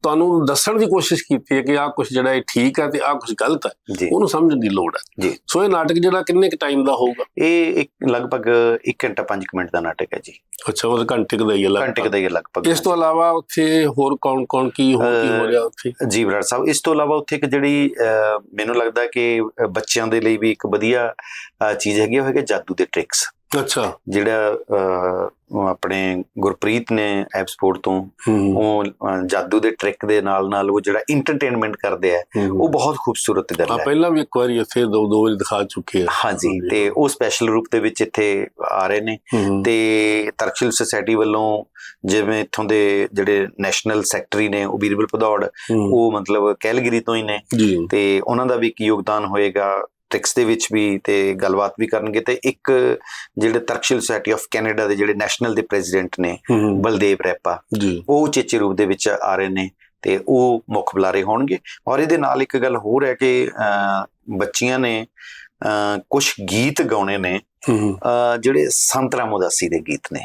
ਤੁਹਾਨੂੰ ਦੱਸਣ ਦੀ ਕੋਸ਼ਿਸ਼ ਕੀਤੀ ਹੈ ਕਿ ਆਹ ਕੁਝ ਜਿਹੜਾ ਇਹ ਠੀਕ ਹੈ ਤੇ ਆਹ ਕੁਝ ਗਲਤ ਹੈ ਉਹਨੂੰ ਸਮਝਣ ਦੀ ਲੋੜ ਹੈ। ਸੋ ਇਹ ਨਾਟਕ ਜਿਹੜਾ ਕਿੰਨੇ ਕੁ ਟਾਈਮ ਦਾ ਹੋਊਗਾ? ਇਹ ਇੱਕ ਲਗਭਗ 1 ਘੰਟਾ 5 ਮਿੰਟ ਦਾ ਨਾਟਕ ਹੈ ਜੀ। ਅੱਛਾ ਉਹ ਘੰਟੇ ਦਾ ਹੀ ਹੈ ਲਗਭਗ। ਘੰਟੇ ਦਾ ਹੀ ਹੈ ਲਗਭਗ। ਇਸ ਤੋਂ ਇਲਾਵਾ ਉੱਥੇ ਹੋਰ ਕੌਣ ਕੌਣ ਕੀ ਹੋ ਕੀ ਹੋ ਰਿਹਾ ਉੱਥੇ? ਜੀ ਬਰਾੜ ਸਾਹਿਬ ਇਸ ਤੋਂ ਇਲਾਵਾ ਉੱਥੇ ਇੱਕ ਜਿਹੜੀ ਮੈਨੂੰ ਲੱਗਦਾ ਕਿ ਬੱਚਿਆਂ ਦੇ ਲਈ ਵੀ ਇੱਕ ਵਧੀਆ ਚੀਜ਼ ਹੈਗੀ ਉਹ ਹੈਗਾ ਜਾਦੂ ਦੇ ਟ੍ਰਿਕਸ ਅੱਛਾ। ਜਿਹੜਾ ਆਪਣੇ ਗੁਰਪ੍ਰੀਤ ਨੇ ਐਪ ਸਪੋਰਟ ਤੋਂ ਉਹ ਜਾਦੂ ਦੇ ਟ੍ਰਿਕ ਦੇ ਨਾਲ ਨਾਲ ਉਹ ਜਿਹੜਾ ਐਂਟਰਟੇਨਮੈਂਟ ਕਰਦੇ ਆ ਉਹ ਬਹੁਤ ਖੂਬਸੂਰਤ ਗੱਲ ਆ ਹੈ। ਪਹਿਲਾਂ ਵੀ ਇੱਕ ਵਾਰੀ ਇੱਥੇ ਦੋ ਦੋ ਵਾਰੀ ਦਿਖਾ ਚੁੱਕੇ ਆ। ਹਾਂਜੀ ਤੇ ਉਹ ਸਪੈਸ਼ਲ ਰੂਪ ਦੇ ਵਿੱਚ ਇੱਥੇ ਆ ਰਹੇ ਨੇ। ਤੇ ਤਰਕਸ਼ੀਲ ਸੁਸਾਇਟੀ ਵੱਲੋਂ ਜਿਵੇਂ ਇੱਥੋਂ ਦੇ ਜਿਹੜੇ ਨੈਸ਼ਨਲ ਸੈਕਟਰੀ ਨੇ ਉਹ ਬੀਰਬਲ ਭਦੌੜ ਹੂੰ, ਉਹ ਮਤਲਬ ਕੈਲਗਰੀ ਤੋਂ ਹੀ ਨੇ। ਤੇ ਉਹਨਾਂ ਦਾ ਵੀ ਕੀ ਯੋਗਦਾਨ ਹੋਏਗਾ। ਟ੍ਰਿਕਸ ਦੇ ਵਿੱਚ ਵੀ ਤੇ ਗੱਲਬਾਤ ਵੀ ਕਰਨਗੇ ਤੇ ਇੱਕ ਜਿਹੜੇ ਤਰਕਸ਼ੀਲ ਸੁਸਾਇਟੀ ਆਫ ਕੈਨੇਡਾ ਦੇ ਜਿਹੜੇ ਨੈਸ਼ਨਲ ਦੇ ਪ੍ਰੈਜ਼ੀਡੈਂਟ ਨੇ ਬਲਦੇਵ ਰੈਪਾ ਜੀ। ਉਹ ਚੇਚੇ ਰੂਪ ਦੇ ਵਿੱਚ ਆ ਰਹੇ ਨੇ ਤੇ ਉਹ ਮੁੱਖ ਬੁਲਾਰੇ ਹੋਣਗੇ। ਔਰ ਇਹਦੇ ਨਾਲ ਇੱਕ ਗੱਲ ਹੋਰ ਹੈ ਕਿ ਬੱਚੀਆਂ ਨੇ ਕੁਝ ਗੀਤ ਗਾਉਣੇ ਨੇ ਜਿਹੜੇ ਸੰਤ ਰਾਮ ਉਦਾਸੀ ਦੇ ਗੀਤ ਨੇ।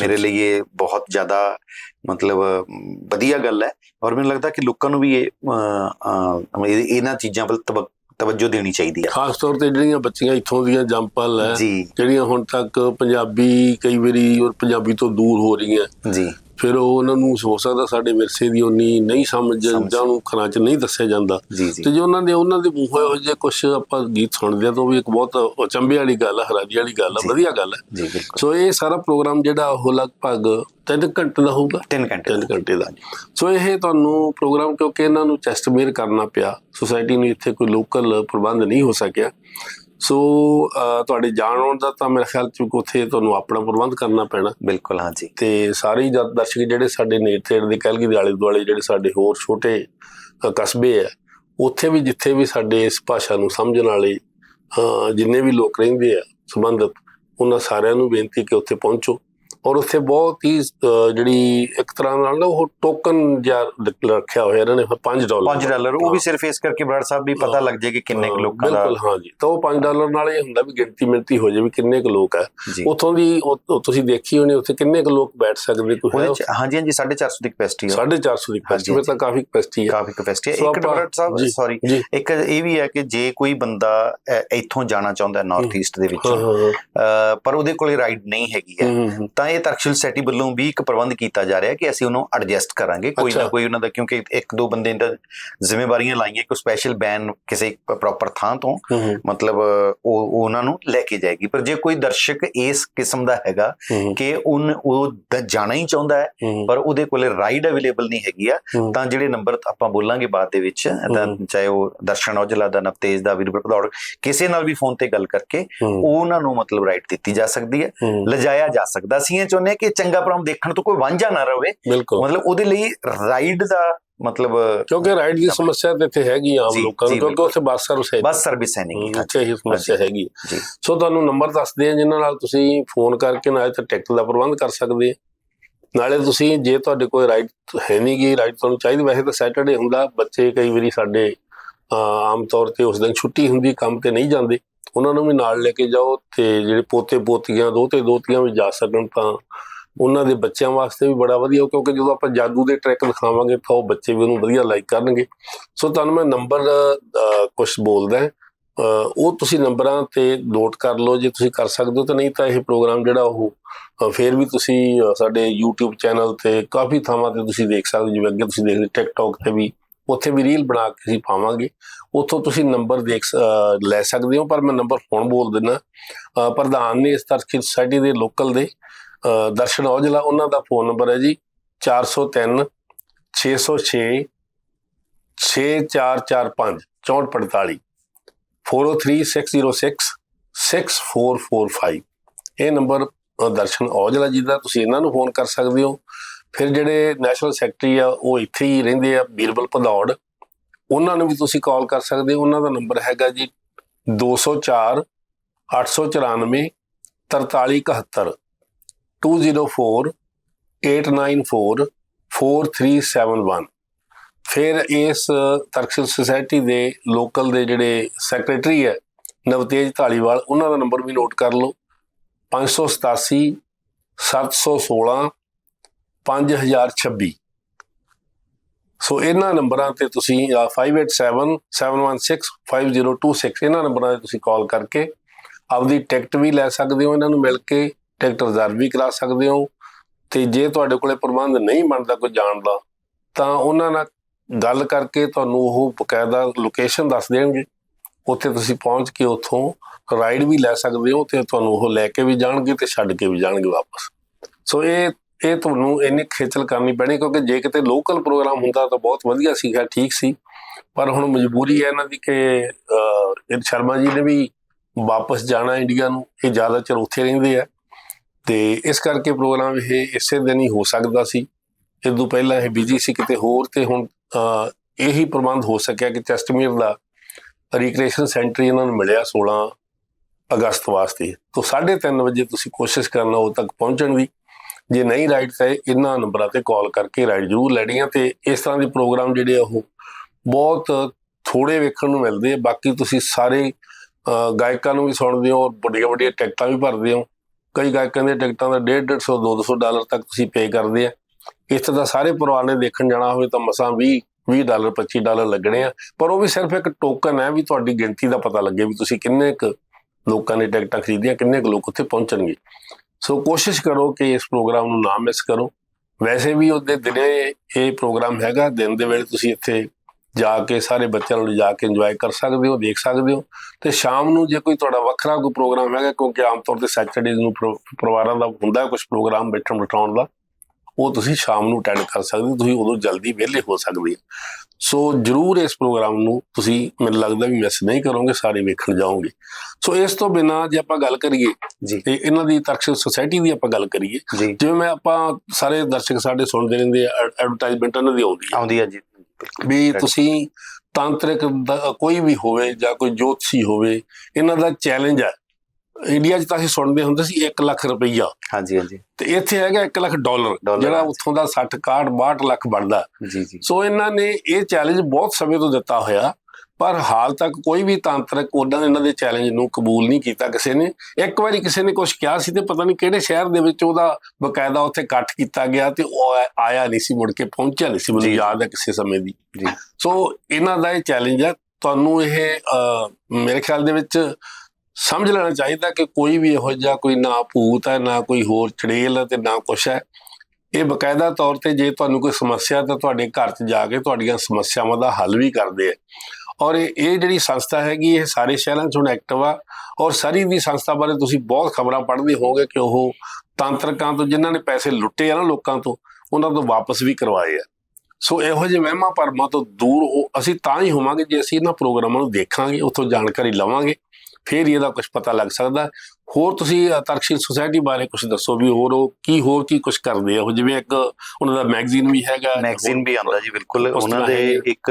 ਮੇਰੇ ਲਈ ਇਹ ਬਹੁਤ ਜ਼ਿਆਦਾ ਮਤਲਬ ਵਧੀਆ ਗੱਲ ਹੈ। ਔਰ ਮੈਨੂੰ ਲੱਗਦਾ ਕਿ ਲੋਕਾਂ ਨੂੰ ਵੀ ਇਹ ਇਹਨਾਂ ਚੀਜ਼ਾਂ ਵੱਲ ਤਵੱਜੋ ਦੇਣੀ ਚਾਹੀਦੀ ਹੈ ਖਾਸ ਤੌਰ ਤੇ ਜਿਹੜੀਆਂ ਬੱਚੀਆਂ ਇੱਥੋਂ ਦੀਆਂ ਜੰਪਲ ਹੈ ਜਿਹੜੀਆਂ ਹੁਣ ਤੱਕ ਪੰਜਾਬੀ ਕਈ ਵਾਰੀ ਔਰ ਪੰਜਾਬੀ ਤੋਂ ਦੂਰ ਹੋ ਰਹੀਆਂ। ਜੀ। ਫਿਰ ਉਹ ਉਹਨਾਂ ਨੂੰ ਹੋ ਸਕਦਾ ਸਾਡੇ ਵਿਰਸੇ ਦੀ ਉਨੀ ਨਹੀਂ ਸਮਝ। ਜਾਂ ਉਹਨੂੰ ਖਰਾਂ ਚ ਨਹੀਂ ਦੱਸਿਆ ਜਾਂਦਾ। ਤੇ ਜੇ ਉਹਨਾਂ ਦੇ ਉਹਨਾਂ ਦੇ ਮੂੰਹੋਂ ਇਹੋ ਜਿਹੇ ਕੁਝ ਆਪਾਂ ਗੀਤ ਸੁਣਦੇ ਆ ਤਾਂ ਉਹ ਵੀ ਇੱਕ ਬਹੁਤ ਅਚੰਭੇ ਵਾਲੀ ਗੱਲ ਹੈ ਹੈਰਾਨੀ ਵਾਲੀ ਗੱਲ ਹੈ। ਵਧੀਆ ਗੱਲ ਹੈ ਸੋ ਇਹ ਸਾਰਾ ਪ੍ਰੋਗਰਾਮ ਜਿਹੜਾ ਉਹ ਲਗਭਗ 3 ਘੰਟੇ ਦਾ ਹੋਊਗਾ? 3 ਘੰਟੇ 3 ਘੰਟੇ ਦਾ। ਸੋ ਇਹ ਤੁਹਾਨੂੰ ਪ੍ਰੋਗਰਾਮ ਕਿਉਂਕਿ ਇਹਨਾਂ ਨੂੰ ਚੈਸਟ ਮੇਅਰ ਕਰਨਾ ਪਿਆ ਸੁਸਾਇਟੀ ਨੂੰ ਇੱਥੇ ਕੋਈ ਲੋਕਲ ਪ੍ਰਬੰਧ ਨਹੀਂ ਹੋ ਸਕਿਆ। ਸੋ ਤੁਹਾਡੇ ਜਾਣ ਆਉਣ ਦਾ ਤਾਂ ਮੇਰੇ ਖਿਆਲ ਚ ਉੱਥੇ ਤੁਹਾਨੂੰ ਆਪਣਾ ਪ੍ਰਬੰਧ ਕਰਨਾ ਪੈਣਾ। ਬਿਲਕੁਲ ਹਾਂ ਜੀ ਤੇ ਸਾਰੇ ਦਰਸ਼ਕ ਜਿਹੜੇ ਸਾਡੇ ਨੇੜੇ ਦੇ ਕੈਲਗੀ ਦੇ ਆਲੇ ਦੁਆਲੇ ਜਿਹੜੇ ਸਾਡੇ ਹੋਰ ਛੋਟੇ ਕਸਬੇ ਆ ਉੱਥੇ ਵੀ ਜਿੱਥੇ ਵੀ ਸਾਡੇ ਇਸ ਭਾਸ਼ਾ ਨੂੰ ਸਮਝਣ ਵਾਲੇ ਜਿੰਨੇ ਵੀ ਲੋਕ ਰਹਿੰਦੇ ਆ ਸੰਬੰਧਤ ਉਹਨਾਂ ਸਾਰਿਆਂ ਨੂੰ ਬੇਨਤੀ ਕਿ ਉੱਥੇ ਪਹੁੰਚੋ। ਔਰ ਉੱਥੇ ਬਹੁਤ ਹੀ ਜਿਹੜੀ ਇੱਕ ਤਰ੍ਹਾਂ ਨਾਲ ਨਾ ਉਹ ਟੋਕਨ ਰ- ਰੱਖਿਆ ਹੋਇਆ ਇਹਨਾਂ ਨੇ 5 ਡਾਲਰ 5 ਡਾਲਰ ਉਹ ਵੀ ਸਿਰਫ ਇਸ ਕਰਕੇ ਬਰਾੜ ਸਾਹਿਬ ਵੀ ਪਤਾ। ਲੱਗ ਜਾਏ ਕਿ ਕਿੰਨੇ ਕੁ ਲੋਕਾਂ ਦਾ ਬਿਲਕੁਲ ਹਾਂ ਜੀ। ਤਾਂ ਉਹ 5 ਡਾਲਰ ਨਾਲ ਇਹ ਹੁੰਦਾ ਵੀ ਗਿਣਤੀ ਮਿਲਤੀ ਹੋ ਜਾਏ ਵੀ ਕਿੰਨੇ ਕੁ ਲੋਕ ਆ। ਜੀ। ਉੱਥੋਂ ਦੀ ਤੁਸੀਂ ਦੇਖੀ ਹੋਣੀ ਉੱਥੇ ਕਿੰਨੇ ਕੁ ਲੋਕ ਬੈਠ ਸਕਦੇ ਕੋਈ ਹੈ ਹਾਂਜੀ ਹਾਂਜੀ 450 ਦੀ ਕਪੈਸਿਟੀ ਹੈ 450 ਦੀ ਕਪੈਸਿਟੀ ਤਾਂ ਕਾਫੀ ਕਪੈਸਿਟੀ ਹੈ ਕਾਫੀ ਕਪੈਸਿਟੀ ਹੈ ਇੱਕ ਡਾਕਟਰ ਸਾਹਿਬ ਜੀ, ਸੌਰੀ ਜੀ। ਇੱਕ ਇਹ ਵੀ ਹੈ ਕਿ ਜੇ ਕੋਈ ਬੰਦਾ ਇੱਥੋਂ ਜਾਣਾ ਚਾਹੁੰਦਾ ਨਾਰਥ ਈਸਟ ਦੇ ਵਿੱਚੋਂ ਪਰ ਉਹਦੇ ਕੋਲੇ ਰਾਈਡ ਨਹੀਂ ਹੈਗੀ ਹੂੰ, ਤਾਂ ਇਹ ਤਰਕਸ਼ੀਲ ਸੈਟੀ ਵੱਲੋਂ ਵੀ ਇੱਕ ਪ੍ਰਬੰਧ ਕੀਤਾ ਜਾ ਰਿਹਾ ਕਿ ਅਸੀਂ ਉਹਨੂੰ ਐਡਜਸਟ ਕਰਾਂਗੇ। ਕੋਈ ਨਾ। ਕੋਈ ਉਹਨਾਂ ਦਾ ਕਿਉਂਕਿ ਇੱਕ ਦੋ ਬੰਦੇ ਦਾ ਜ਼ਿੰਮੇਵਾਰੀਆਂ ਲਾਈਆਂ ਕਿ ਸਪੈਸ਼ਲ ਬੈਨ ਕਿਸੇ ਪ੍ਰੋਪਰ ਥਾਂ ਤੋਂ ਮਤਲਬ ਉਹ ਉਹ ਉਹਨਾਂ ਨੂੰ ਲੈ ਕੇ ਜਾਏਗੀ। ਪਰ ਜੇ ਕੋਈ ਦਰਸ਼ਕ ਇਸ ਕਿਸਮ ਦਾ ਹੈਗਾ ਕਿ ਉਨ ਉਹ ਜਾਣਾ ਹੀ ਚਾਹੁੰਦਾ ਹੈ ਪਰ ਉਹਦੇ ਕੋਲੇ ਰਾਈਡ ਅਵੇਲੇਬਲ ਨਹੀਂ ਹੈਗੀ ਆ ਤਾਂ ਜਿਹੜੇ ਨੰਬਰ ਆਪਾਂ ਬੋਲਾਂਗੇ ਬਾਅਦ ਦੇ ਵਿੱਚ ਤਾਂ। ਚਾਹੇ ਉਹ ਦਰਸ਼ਨ ਔਜਲਾ ਦਾ ਨਵਤੇਜ ਦਾ ਵੀਰਪੁਰ ਭਦੌੜ ਕਿਸੇ ਨਾਲ ਵੀ ਫੋਨ ਤੇ ਗੱਲ ਕਰਕੇ ਉਹਨਾਂ ਨੂੰ ਮਤਲਬ ਰਾਈਟ ਦਿੱਤੀ ਜਾ ਸਕਦੀ ਹੈ। ਲਿਜਾਇਆ ਜਾ ਸਕਦਾ ਅਸੀਂ ਇਹ ਚਾਹੁੰਦੇ ਹਾਂ ਕਿ ਚੰਗਾ ਪ੍ਰੋਗਰਾਮ ਦੇਖਣ ਤੋਂ ਕੋਈ ਵਾਂਝਾ ਨਾ ਬਿਲਕੁਲ। ਮਤਲਬ ਉਹਦੇ ਲਈ ਰਾਈਡ ਦਾ ਮਤਲਬ ਕਿਉਂਕਿ ਰਾਈਡ ਦੀ ਸਮੱਸਿਆ ਤੇ ਇੱਥੇ ਹੈਗੀ ਆ ਆਮ ਲੋਕਾਂ ਨੂੰ ਕਿਉਂਕਿ। ਉੱਥੇ ਬੱਸ ਸਰਵਿਸ ਹੈ ਬੱਸ ਸਰਵਿਸ ਹੈ ਨਹੀਂ। ਉੱਥੇ ਇਹ ਸਮੱਸਿਆ ਹੈਗੀ ਸੋ ਤੁਹਾਨੂੰ ਨੰਬਰ ਦੱਸਦੇ ਆ ਜਿਨ੍ਹਾਂ ਨਾਲ ਤੁਸੀਂ ਫੋਨ ਕਰਕੇ ਨਾਲੇ ਤਾਂ ਟਿਕਟ ਦਾ ਪ੍ਰਬੰਧ ਕਰ ਸਕਦੇ ਆ। ਨਾਲੇ ਤੁਸੀਂ ਜੇ ਤੁਹਾਡੇ ਕੋਈ ਰਾਈਡ ਹੈ ਨਹੀਂ ਗੀ ਰਾਈਡ ਤੁਹਾਨੂੰ ਚਾਹੀਦੀ ਵੈਸੇ ਤਾਂ ਸੈਟਰਡੇ ਹੁੰਦਾ ਬੱਚੇ ਕਈ ਵਾਰੀ ਸਾਡੇ ਆਮ ਤੌਰ ਤੇ ਉਸ ਦਿਨ ਛੁੱਟੀ ਹੁੰਦੀ ਕੰਮ ਤੇ ਨਹੀਂ ਜਾਂਦੇ। ਉਹਨਾਂ ਨੂੰ ਵੀ ਨਾਲ ਲੈ ਕੇ ਜਾਓ ਤੇ ਜਿਹੜੇ ਪੋਤੇ ਪੋਤੀਆਂ, ਦੋਤੇ ਦੋਤੀਆਂ ਵੀ ਜਾ ਸਕਣ ਤਾਂ ਉਹਨਾਂ ਦੇ ਬੱਚਿਆਂ ਵਾਸਤੇ ਵੀ ਬੜਾ ਵਧੀਆ, ਕਿਉਂਕਿ ਜਦੋਂ ਆਪਾਂ ਜਾਦੂ ਦੇ ਟਰੈਕ ਦਿਖਾਵਾਂਗੇ ਤਾਂ ਉਹ ਬੱਚੇ ਵੀ ਉਹਨੂੰ ਵਧੀਆ ਲਾਈਕ ਕਰਨਗੇ। ਸੋ ਤੁਹਾਨੂੰ ਮੈਂ ਨੰਬਰ ਕੁਝ ਬੋਲਦਾ ਉਹ ਤੁਸੀਂ ਨੰਬਰਾਂ ਤੇ ਨੋਟ ਕਰ ਲਓ, ਜੇ ਤੁਸੀਂ ਕਰ ਸਕਦੇ ਹੋ ਤਾਂ ਨਹੀਂ ਤਾਂ ਇਹ ਪ੍ਰੋਗਰਾਮ ਜਿਹੜਾ ਉਹ, ਅਹ, ਫੇਰ ਵੀ ਤੁਸੀਂ ਸਾਡੇ YouTube ਚੈਨਲ ਤੇ ਕਾਫੀ ਥਾਵਾਂ ਤੇ ਤੁਸੀਂ ਦੇਖ ਸਕਦੇ ਹੋ, ਜਿਵੇਂ ਅੱਗੇ ਤੁਸੀਂ ਦੇਖਦੇ TikTok ਤੇ ਵੀ, ਉੱਥੇ ਵੀ ਰੀਲ ਬਣਾ ਕੇ ਅਸੀਂ ਪਾਵਾਂਗੇ। ਉੱਥੋਂ ਤੁਸੀਂ ਨੰਬਰ ਦੇਖ ਲੈ ਸਕਦੇ ਹੋ, ਪਰ ਮੈਂ ਨੰਬਰ ਹੁਣ ਬੋਲ ਦਿੰਦਾ ਪ੍ਰਧਾਨ ਨੇ ਇਸ ਤਰ੍ਹਾਂ ਸੁਸਾਇਟੀ ਦੇ ਲੋਕਲ ਦੇ ਦਰਸ਼ਨ ਔਜਲਾ, ਉਹਨਾਂ ਦਾ ਫੋਨ ਨੰਬਰ ਹੈ ਜੀ 403 606 6445 6445 403606 6445 ਇਹ ਨੰਬਰ ਦਰਸ਼ਨ ਔਜਲਾ ਜੀ ਦਾ, ਤੁਸੀਂ ਇਹਨਾਂ ਨੂੰ ਫੋਨ ਕਰ ਸਕਦੇ ਹੋ। ਫਿਰ ਜਿਹੜੇ ਨੈਸ਼ਨਲ ਸੈਕਟਰੀ ਆ, ਉਹ ਇੱਥੇ ਹੀ ਰਹਿੰਦੇ ਆ, ਬੀਰਬਲ ਭਦੌੜ। ਉਹਨਾਂ ਨੂੰ ਵੀ ਤੁਸੀਂ ਕਾਲ ਕਰ ਸਕਦੇ ਹੋ। ਉਹਨਾਂ ਦਾ ਨੰਬਰ ਹੈਗਾ ਜੀ 204 894 4371 204 894 4371 ਫਿਰ ਇਸ ਤਰਕਸ਼ੀਲ ਸੁਸਾਇਟੀ ਦੇ ਲੋਕਲ ਦੇ ਜਿਹੜੇ ਸੈਕਟਰੀ ਹੈ, ਨਵਤੇਜ ਢਾਲੀਵਾਲ ਉਹਨਾਂ ਦਾ ਨੰਬਰ ਵੀ ਨੋਟ ਕਰ ਲਓ। 587 716 5026 ਸੋ ਇਹਨਾਂ ਨੰਬਰਾਂ ਤੇ ਤੁਸੀਂ ਜਾਂ 587 716 5026 ਇਹਨਾਂ ਨੰਬਰਾਂ ਤੇ ਤੁਸੀਂ ਕਾਲ ਕਰਕੇ ਆਪਦੀ ਟਿਕਟ ਵੀ ਲੈ ਸਕਦੇ ਹੋ, ਇਹਨਾਂ ਨੂੰ ਮਿਲ ਕੇ ਟਿਕਟ ਰਿਜ਼ਰਵ ਵੀ ਕਰਾ ਸਕਦੇ ਹੋ। ਤੇ ਜੇ ਤੁਹਾਡੇ ਕੋਲੇ ਪ੍ਰਬੰਧ ਨਹੀਂ ਬਣਦਾ ਕੋਈ ਜਾਣ ਦਾ, ਤਾਂ ਉਹਨਾਂ ਨਾਲ ਗੱਲ ਕਰਕੇ ਤੁਹਾਨੂੰ ਉਹ ਬਕਾਇਦਾ ਲੋਕੇਸ਼ਨ ਦੱਸ ਦੇਣਗੇ। ਉੱਥੇ ਤੁਸੀਂ ਪਹੁੰਚ ਕੇ ਉੱਥੋਂ ਰਾਈਡ ਵੀ ਲੈ ਸਕਦੇ ਹੋ ਤੇ ਤੁਹਾਨੂੰ ਉਹ ਲੈ ਕੇ ਵੀ ਜਾਣਗੇ ਤੇ ਛੱਡ ਕੇ ਵੀ ਜਾਣਗੇ ਵਾਪਸ। ਸੋ ਇਹ ਇਹ ਤੁਹਾਨੂੰ ਇੰਨੀ ਖੇਚਲ ਕਰਨੀ ਪੈਣੀ, ਕਿਉਂਕਿ ਜੇ ਕਿਤੇ ਲੋਕਲ ਪ੍ਰੋਗਰਾਮ ਹੁੰਦਾ ਤਾਂ ਬਹੁਤ ਵਧੀਆ ਸੀਗਾ ਠੀਕ ਸੀ। ਪਰ ਹੁਣ ਮਜਬੂਰੀ ਹੈ ਇਹਨਾਂ ਦੀ ਕਿ ਇਹ ਸ਼ਰਮਾ ਜੀ ਨੇ ਵੀ ਵਾਪਸ ਜਾਣਾ ਇੰਡੀਆ ਨੂੰ, ਇਹ ਜ਼ਿਆਦਾ ਚਿਰ ਉੱਥੇ ਰਹਿੰਦੇ ਆ। ਤੇ ਇਸ ਕਰਕੇ ਪ੍ਰੋਗਰਾਮ ਇਹ ਇਸੇ ਦਿਨ ਹੀ ਹੋ ਸਕਦਾ ਸੀ। ਇਹ ਤੋਂ ਪਹਿਲਾਂ ਇਹ ਬਿਜ਼ੀ ਸੀ ਕਿਤੇ ਹੋਰ ਤੇ ਹੁਣ ਇਹੀ ਪ੍ਰਬੰਧ ਹੋ ਸਕਿਆ ਕਿ ਚੈਸਟਮੀਰ ਦਾ ਰੀਕ੍ਰੀਏਸ਼ਨ ਸੈਂਟਰ ਇਹਨਾਂ ਨੂੰ ਮਿਲਿਆ 16 ਅਗਸਤ ਵਾਸਤੇ। ਤੋਂ 3:30 ਵਜੇ ਤੁਸੀਂ ਕੋਸ਼ਿਸ਼ ਕਰਨਾ, ਉਹ ਤੱਕ ਪਹੁੰਚਣ ਦੀ। ਜੇ ਨਹੀਂ ਰਾਈਡ ਤਾਂ ਇਹਨਾਂ ਨੰਬਰਾਂ ਤੇ ਕਾਲ ਕਰਕੇ ਰਾਈਡ ਜ਼ਰੂਰ ਲੈਣੀ ਆ ਤੇ ਇਸ ਤਰ੍ਹਾਂ ਦੇ ਪ੍ਰੋਗਰਾਮ ਜਿਹੜੇ ਆ ਉਹ ਬਹੁਤ ਥੋੜੇ ਵੇਖਣ ਨੂੰ ਮਿਲਦੇ ਆ। ਬਾਕੀ ਤੁਸੀਂ ਸਾਰੇ ਗਾਇਕਾਂ ਨੂੰ ਵੀ ਸੁਣਦੇ ਹੋ ਔਰ ਵੱਡੀਆਂ ਵੱਡੀਆਂ ਟਿਕਟਾਂ ਵੀ ਭਰਦੇ ਹੋ। ਕਈ ਗਾਇਕਾਂ ਦੀਆਂ ਟਿਕਟਾਂ ਦਾ 150 200 ਡਾਲਰ ਤੱਕ ਤੁਸੀਂ ਪੇ ਕਰਦੇ ਆ। ਇੱਥੇ ਦਾ ਸਾਰੇ ਪਰਿਵਾਰ ਨੇ ਦੇਖਣ ਜਾਣਾ ਹੋਵੇ ਤਾਂ ਮਸਾਂ 20 20 ਡਾਲਰ 25 ਡਾਲਰ ਲੱਗਣੇ ਆ। ਪਰ ਉਹ ਵੀ ਸਿਰਫ ਇੱਕ ਟੋਕਨ ਹੈ ਵੀ ਤੁਹਾਡੀ ਗਿਣਤੀ ਦਾ ਪਤਾ ਲੱਗੇ ਵੀ ਤੁਸੀਂ ਕਿੰਨੇ ਕੁ ਲੋਕਾਂ ਨੇ ਟਿਕਟਾਂ ਖਰੀਦੀਆਂ, ਕਿੰਨੇ ਕੁ ਲੋਕ ਉੱਥੇ ਪਹੁੰਚਣਗੇ। ਸੋ ਕੋਸ਼ਿਸ਼ ਕਰੋ ਕਿ ਇਸ ਪ੍ਰੋਗਰਾਮ ਨੂੰ ਨਾ ਮਿਸ ਕਰੋ। ਵੈਸੇ ਵੀ ਉਹਦੇ ਦਿਨੇ ਇਹ ਪ੍ਰੋਗਰਾਮ ਹੈਗਾ, ਦਿਨ ਦੇ ਵੇਲੇ ਤੁਸੀਂ ਇੱਥੇ ਜਾ ਕੇ ਸਾਰੇ ਬੱਚਿਆਂ ਨੂੰ ਜਾ ਕੇ ਇੰਜੋਏ ਕਰ ਸਕਦੇ ਹੋ, ਦੇਖ ਸਕਦੇ ਹੋ। ਤੇ ਸ਼ਾਮ ਨੂੰ ਜੇ ਕੋਈ ਤੁਹਾਡਾ ਵੱਖਰਾ ਕੋਈ ਪ੍ਰੋਗਰਾਮ ਹੈਗਾ, ਕਿਉਂਕਿ ਆਮ ਤੌਰ ਤੇ ਸੈਟਰਡੇ ਨੂੰ ਪ੍ਰੋ- ਪਰਿਵਾਰਾਂ ਦਾ ਹੁੰਦਾ ਕੁਝ ਪ੍ਰੋਗਰਾਮ ਬੈਠਣ ਬਿਠਾਉਣ ਦਾ, ਉਹ ਤੁਸੀਂ ਸ਼ਾਮ ਨੂੰ ਅਟੈਂਡ ਕਰ ਸਕਦੇ ਹੋ, ਤੁਸੀਂ ਉਦੋਂ ਜਲਦੀ ਵਿਹਲੇ ਹੋ ਸਕਦੇ ਹੋ। ਸੋ ਜਰੂਰ ਇਸ ਪ੍ਰੋਗਰਾਮ ਨੂੰ ਤੁਸੀਂ ਮੈਨੂੰ ਲੱਗਦਾ ਵੀ ਮਿਸ ਨਹੀਂ ਕਰੋਗੇ ਸਾਰੇ ਵੇਖਣ ਜਾਓਗੇ। ਸੋ ਇਸ ਤੋਂ ਬਿਨਾ ਜੇ ਆਪਾਂ ਗੱਲ ਕਰੀਏ ਜੀ। ਤੇ ਇਹਨਾਂ ਦੀ ਤਰਕਸ਼ੀਲ ਸੁਸਾਇਟੀ ਦੀ ਆਪਾਂ ਗੱਲ ਕਰੀਏ ਜਿਵੇਂ ਮੈਂ ਆਪਾਂ ਸਾਰੇ ਦਰਸ਼ਕ ਸਾਡੇ ਸੁਣਦੇ ਰਹਿੰਦੇ ਆ ਐਡਵਰਟਾਈਜ਼ਮੈਂਟ ਇਹਨਾਂ ਦੀ ਆਉਂਦੀ ਆ। ਆਉਂਦੀ ਹੈ ਜੀ ਵੀ ਤੁਸੀਂ ਤਾਂਤਰਿਕ ਕੋਈ ਵੀ ਹੋਵੇ ਜਾਂ ਕੋਈ ਜੋਤਸ਼ੀ ਹੋਵੇ ਇਹਨਾਂ ਦਾ ਚੈਲੰਜ ਹੈ ਇੰਡੀਆ 'ਚ ਤਾਂ ਅਸੀਂ ਸੁਣਦੇ ਹੁੰਦੇ ਸੀ 1 ਲੱਖ ਰੁਪਈਆ। ਹਾਂਜੀ ਹਾਂਜੀ। ਤੇ ਇੱਥੇ ਹੈਗਾ 1 ਲੱਖ ਡਾਲਰ ਜਿਹੜਾ। ਉੱਥੋਂ ਦਾ 60 61 62 ਲੱਖ ਬਣਦਾ। ਜੀ ਜੀ। ਸੋ ਇਹਨਾਂ ਨੇ ਇਹ ਚੈਲੰਜ ਬਹੁਤ ਸਮੇਂ ਤੋਂ ਦਿੱਤਾ ਹੋਇਆ ਪਰ ਹਾਲ ਤੱਕ ਕੋਈ ਵੀ ਤਾਂਤਰਿਕ ਉਹਨਾਂ ਨੇ ਇਹਨਾਂ ਦੇ ਚੈਲੰਜ ਨੂੰ ਕਬੂਲ ਨਹੀਂ ਕੀਤਾ ਕਿਸੇ ਨੇ। ਇੱਕ ਵਾਰੀ ਕਿਸੇ ਨੇ ਕੁਝ ਕਿਹਾ ਸੀ ਤੇ ਪਤਾ ਨਹੀਂ ਕਿਹੜੇ ਸ਼ਹਿਰ ਦੇ ਵਿੱਚ ਉਹਦਾ ਬਕਾਇਦਾ ਉੱਥੇ ਇਕੱਠ ਕੀਤਾ ਗਿਆ ਤੇ ਉਹ ਆਇਆ ਨਹੀਂ ਸੀ ਮੁੜ ਕੇ ਪਹੁੰਚਿਆ ਨਹੀਂ ਸੀ ਮੈਨੂੰ। ਯਾਦ ਹੈ ਕਿਸੇ ਸਮੇਂ ਦੀ। ਜੀ। ਸੋ ਇਹਨਾਂ ਦਾ ਇਹ ਚੈਲੰਜ ਹੈ। ਤੁਹਾਨੂੰ ਇਹ ਮੇਰੇ ਖਿਆਲ ਦੇ ਵਿੱਚ ਸਮਝ ਲੈਣਾ ਚਾਹੀਦਾ ਕਿ ਕੋਈ ਵੀ ਇਹੋ ਜਿਹਾ ਕੋਈ ਨਾ ਭੂਤ ਹੈ, ਨਾ ਕੋਈ ਹੋਰ ਚੜੇਲ ਹੈ ਤੇ ਨਾ ਕੁਛ ਹੈ। ਇਹ ਬਕਾਇਦਾ ਤੌਰ ਤੇ ਜੇ ਤੁਹਾਨੂੰ ਕੋਈ ਸਮੱਸਿਆ ਤਾਂ ਤੁਹਾਡੇ ਘਰ 'ਚ ਜਾ ਕੇ ਤੁਹਾਡੀਆਂ ਸਮੱਸਿਆਵਾਂ ਦਾ ਹੱਲ ਵੀ ਕਰਦੇ ਆ। ਔਰ ਇਹ ਇਹ ਜਿਹੜੀ ਸੰਸਥਾ ਹੈਗੀ, ਇਹ ਸਾਰੇ ਸ਼ਹਿਰਾਂ 'ਚ ਹੁਣ ਐਕਟਿਵ ਆ ਔਰ ਸਾਰੀ ਦੀ ਸੰਸਥਾ ਬਾਰੇ ਤੁਸੀਂ ਬਹੁਤ ਖਬਰਾਂ ਪੜ੍ਹਦੇ ਹੋਵੋਗੇ ਕਿ ਉਹ ਤਾਂਤਰਕਾਂ ਤੋਂ ਜਿਨ੍ਹਾਂ ਨੇ ਪੈਸੇ ਲੁੱਟੇ ਆ ਨਾ ਲੋਕਾਂ ਤੋਂ, ਉਹਨਾਂ ਤੋਂ ਵਾਪਸ ਵੀ ਕਰਵਾਏ ਆ। ਸੋ ਇਹੋ ਜਿਹੇ ਵਹਿਮਾਂ ਭਰਮਾਂ ਤੋਂ ਦੂਰ ਅਸੀਂ ਤਾਂ ਹੀ ਹੋਵਾਂਗੇ ਜੇ ਅਸੀਂ ਇਹਨਾਂ ਪ੍ਰੋਗਰਾਮਾਂ ਨੂੰ ਦੇਖਾਂਗੇ, ਉੱਥੋਂ ਜਾਣਕਾਰੀ ਲਵਾਂਗੇ। ਫਿਰ ਹੀ ਇਹਦਾ ਕੁਝ ਪਤਾ ਲੱਗ ਸਕਦਾ। ਹੋਰ ਤੁਸੀਂ ਤਰਕਸ਼ੀਲ ਸੁਸਾਇਟੀ ਬਾਰੇ ਕੁਝ ਦੱਸੋ ਵੀ ਹੋਰ ਉਹ ਕੀ ਹੋਰ ਕੀ ਕੁਝ ਕਰਦੇ ਆ? ਉਹ ਜਿਵੇਂ ਇੱਕ ਉਹਨਾਂ ਦਾ ਮੈਗਜ਼ੀਨ ਵੀ ਹੈਗਾ ਮੈਗਜ਼ੀਨ ਵੀ ਆਉਂਦਾ ਜੀ ਬਿਲਕੁਲ। ਉਹਨਾਂ ਦੇ। ਇੱਕ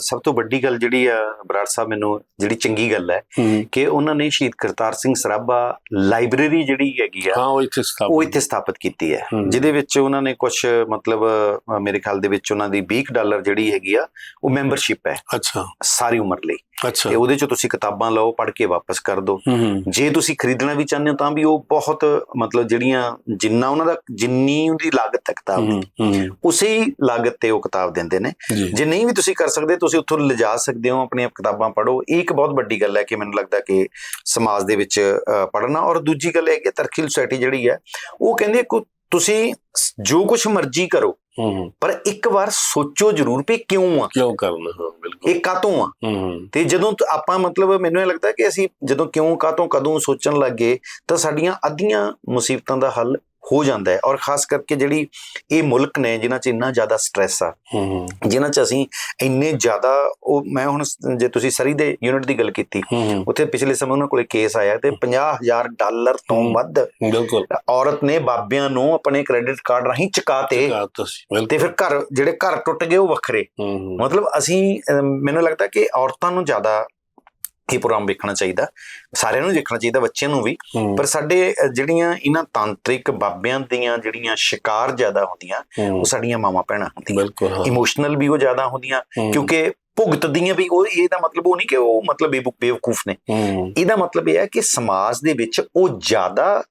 ਸਭ ਤੋਂ ਵੱਡੀ ਗੱਲ ਜਿਹੜੀ ਆ ਬਰਾੜ ਸਾਹਿਬ ਮੈਨੂੰ ਜਿਹੜੀ ਚੰਗੀ ਗੱਲ ਹੈ। ਕਿ ਉਹਨਾਂ ਨੇ ਸ਼ਹੀਦ ਕਰਤਾਰ ਸਿੰਘ ਸਰਾਭਾ ਲਾਇਬ੍ਰੇਰੀ ਜਿਹੜੀ ਹੈਗੀ ਆ ਹਾਂ ਉਹ ਇੱਥੇ ਸਥਾਪਿਤ ਉਹ ਇੱਥੇ ਸਥਾਪਿਤ ਕੀਤੀ ਹੈ। ਜਿਹਦੇ ਵਿੱਚ ਉਹਨਾਂ ਨੇ ਕੁਝ ਮਤਲਬ ਮੇਰੇ ਖਿਆਲ ਦੇ ਵਿੱਚ ਉਹਨਾਂ ਦੀ 20 ਡਾਲਰ ਜਿਹੜੀ ਹੈਗੀ ਆ ਉਹ ਮੈਂਬਰਸ਼ਿਪ ਹੈ। ਅੱਛਾ। ਸਾਰੀ ਉਮਰ ਲਈ। ਅੱਛਾ। ਤੇ ਉਹਦੇ ਚ ਤੁਸੀਂ ਕਿਤਾਬਾਂ ਲਓ ਪੜ੍ਹ ਕੇ ਵਾਪਸ ਕਰ ਦਿਓ। ਜੇ ਤੁਸੀਂ ਖਰੀਦਣਾ ਵੀ ਚਾਹੁੰਦੇ ਹੋ ਤਾਂ ਵੀ ਉਹ ਬਹੁਤ ਮਤਲਬ ਜਿਹੜੀਆਂ ਜਿੰਨਾ ਉਹਨਾਂ ਦਾ ਜਿੰਨੀ ਉਹਦੀ ਲਾਗਤ ਹੈ ਕਿਤਾਬ ਦੀ ਹੂੰ। ਹੂੰ ਉਸੇ ਹੀ ਲਾਗਤ ਤੇ ਉਹ ਕਿਤਾਬ ਦਿੰਦੇ ਨੇ। ਜੀ। ਨਹੀਂ ਵੀ ਤੁਸੀਂ ਕਰ ਸਕਦੇ ਤੁਸੀਂ ਉੱਥੋਂ ਲਿਜਾ ਸਕਦੇ ਹੋ ਆਪਣੀਆਂ ਕਿਤਾਬਾਂ ਪੜ੍ਹੋ। ਇਹ ਇੱਕ ਬਹੁਤ ਵੱਡੀ ਗੱਲ ਹੈ ਕਿ ਮੈਨੂੰ ਲੱਗਦਾ ਕਿ ਸਮਾਜ ਦੇ ਵਿੱਚ ਅਹ, ਪੜ੍ਹਨਾ। ਔਰ ਦੂਜੀ ਗੱਲ ਇਹ ਕਿ ਤਰਕੀਲ ਸੁਸਾਇਟੀ ਜਿਹੜੀ ਹੈ ਉਹ ਕਹਿੰਦੇ ਕਿ ਤੁਸੀਂ ਜੋ ਕੁਝ ਮਰਜ਼ੀ ਕਰੋ ਹੂੰ ਪਰ ਇੱਕ ਵਾਰ ਸੋਚੋ ਜ਼ਰੂਰ ਵੀ ਕਿਉਂ ਆ? ਕਿਉਂ ਕਰਨਾ? ਹਾਂ ਬਿਲਕੁਲ। ਇਹ ਕਾਤੋਂ ਆ? ਹੂੰ ਤੇ ਜਦੋਂ ਆਪਾਂ ਮਤਲਬ ਮੈਨੂੰ ਇਹ ਲੱਗਦਾ ਕਿ ਅਸੀਂ ਜਦੋਂ ਕਿਉਂ ਕਾਤੋਂ ਕਦੋਂ ਸੋਚਣ ਲੱਗੇ ਤਾਂ ਸਾਡੀਆਂ ਅੱਧੀਆਂ ਮੁਸੀਬਤਾਂ ਦਾ ਹੱਲ ਹੋ ਜਾਂਦਾ ਹੈ ਔਰ ਖਾਸ ਕਰਕੇ ਜਿਹੜੀ ਇਹ ਮੁਲਕ ਨੇ ਜਿਨ੍ਹਾਂ 'ਚ ਇੰਨਾ ਜ਼ਿਆਦਾ ਸਟ੍ਰੈਸ ਆ ਜਿਨ੍ਹਾਂ 'ਚ ਅਸੀਂ ਇੰਨੇ ਜ਼ਿਆਦਾ ਉਹ ਮੈਂ ਹੁਣ ਜੇ ਤੁਸੀਂ ਸਰੀ ਦੇ ਯੂਨਿਟ ਦੀ ਗੱਲ ਕੀਤੀ ਉੱਥੇ ਪਿਛਲੇ ਸਮੇਂ ਉਹਨਾਂ ਕੋਲੇ ਕੇਸ ਆਇਆ ਤੇ 50000 ਡਾਲਰ ਤੋਂ। ਵੱਧ ਬਿਲਕੁਲ। ਔਰਤ ਨੇ ਬਾਬਿਆਂ ਨੂੰ ਆਪਣੇ ਕ੍ਰੈਡਿਟ ਕਾਰਡ ਰਾਹੀਂ ਚੁਕਾਤੇ ਤੇ ਫਿਰ ਘਰ ਜਿਹੜੇ ਘਰ ਟੁੱਟ ਗਏ ਉਹ ਵੱਖਰੇ। ਮਤਲਬ ਅਸੀਂ ਮੈਨੂੰ ਲੱਗਦਾ ਕਿ ਔਰਤਾਂ ਨੂੰ ਜ਼ਿਆਦਾ ਇਹ ਪ੍ਰੋਗਰਾਮ ਵੇਖਣਾ ਚਾਹੀਦਾ। ਸਾਰਿਆਂ ਨੂੰ ਦੇਖਣਾ ਚਾਹੀਦਾ ਬੱਚਿਆਂ ਨੂੰ ਵੀ। ਪਰ ਸਾਡੇ ਜਿਹੜੀਆਂ ਇਹਨਾਂ ਤਾਂਤਰਿਕ ਬਾਬਿਆਂ ਦੀਆਂ ਜਿਹੜੀਆਂ ਸ਼ਿਕਾਰ ਜ਼ਿਆਦਾ ਹੁੰਦੀਆਂ ਉਹ ਸਾਡੀਆਂ ਮਾਵਾਂ ਭੈਣਾਂ ਹੁੰਦੀਆਂ। ਇਮੋਸ਼ਨਲ ਵੀ ਉਹ ਜ਼ਿਆਦਾ ਹੁੰਦੀਆਂ ਕਿਉਂਕਿ ਭੁਗਤਦੀਆਂ ਵੀ ਉਹ ਇਹਦਾ ਮਤਲਬ ਉਹ ਨਹੀਂ ਕਿ ਉਹ ਮਤਲਬ ਬੇਵਕੂ- ਬੇਵਕੂਫ ਨੇ। ਇਹਦਾ ਮਤਲਬ ਇਹ ਹੈ ਕਿ ਸਮਾਜ ਦੇ ਵਿੱਚ ਉਹ ਜ਼ਿਆਦਾ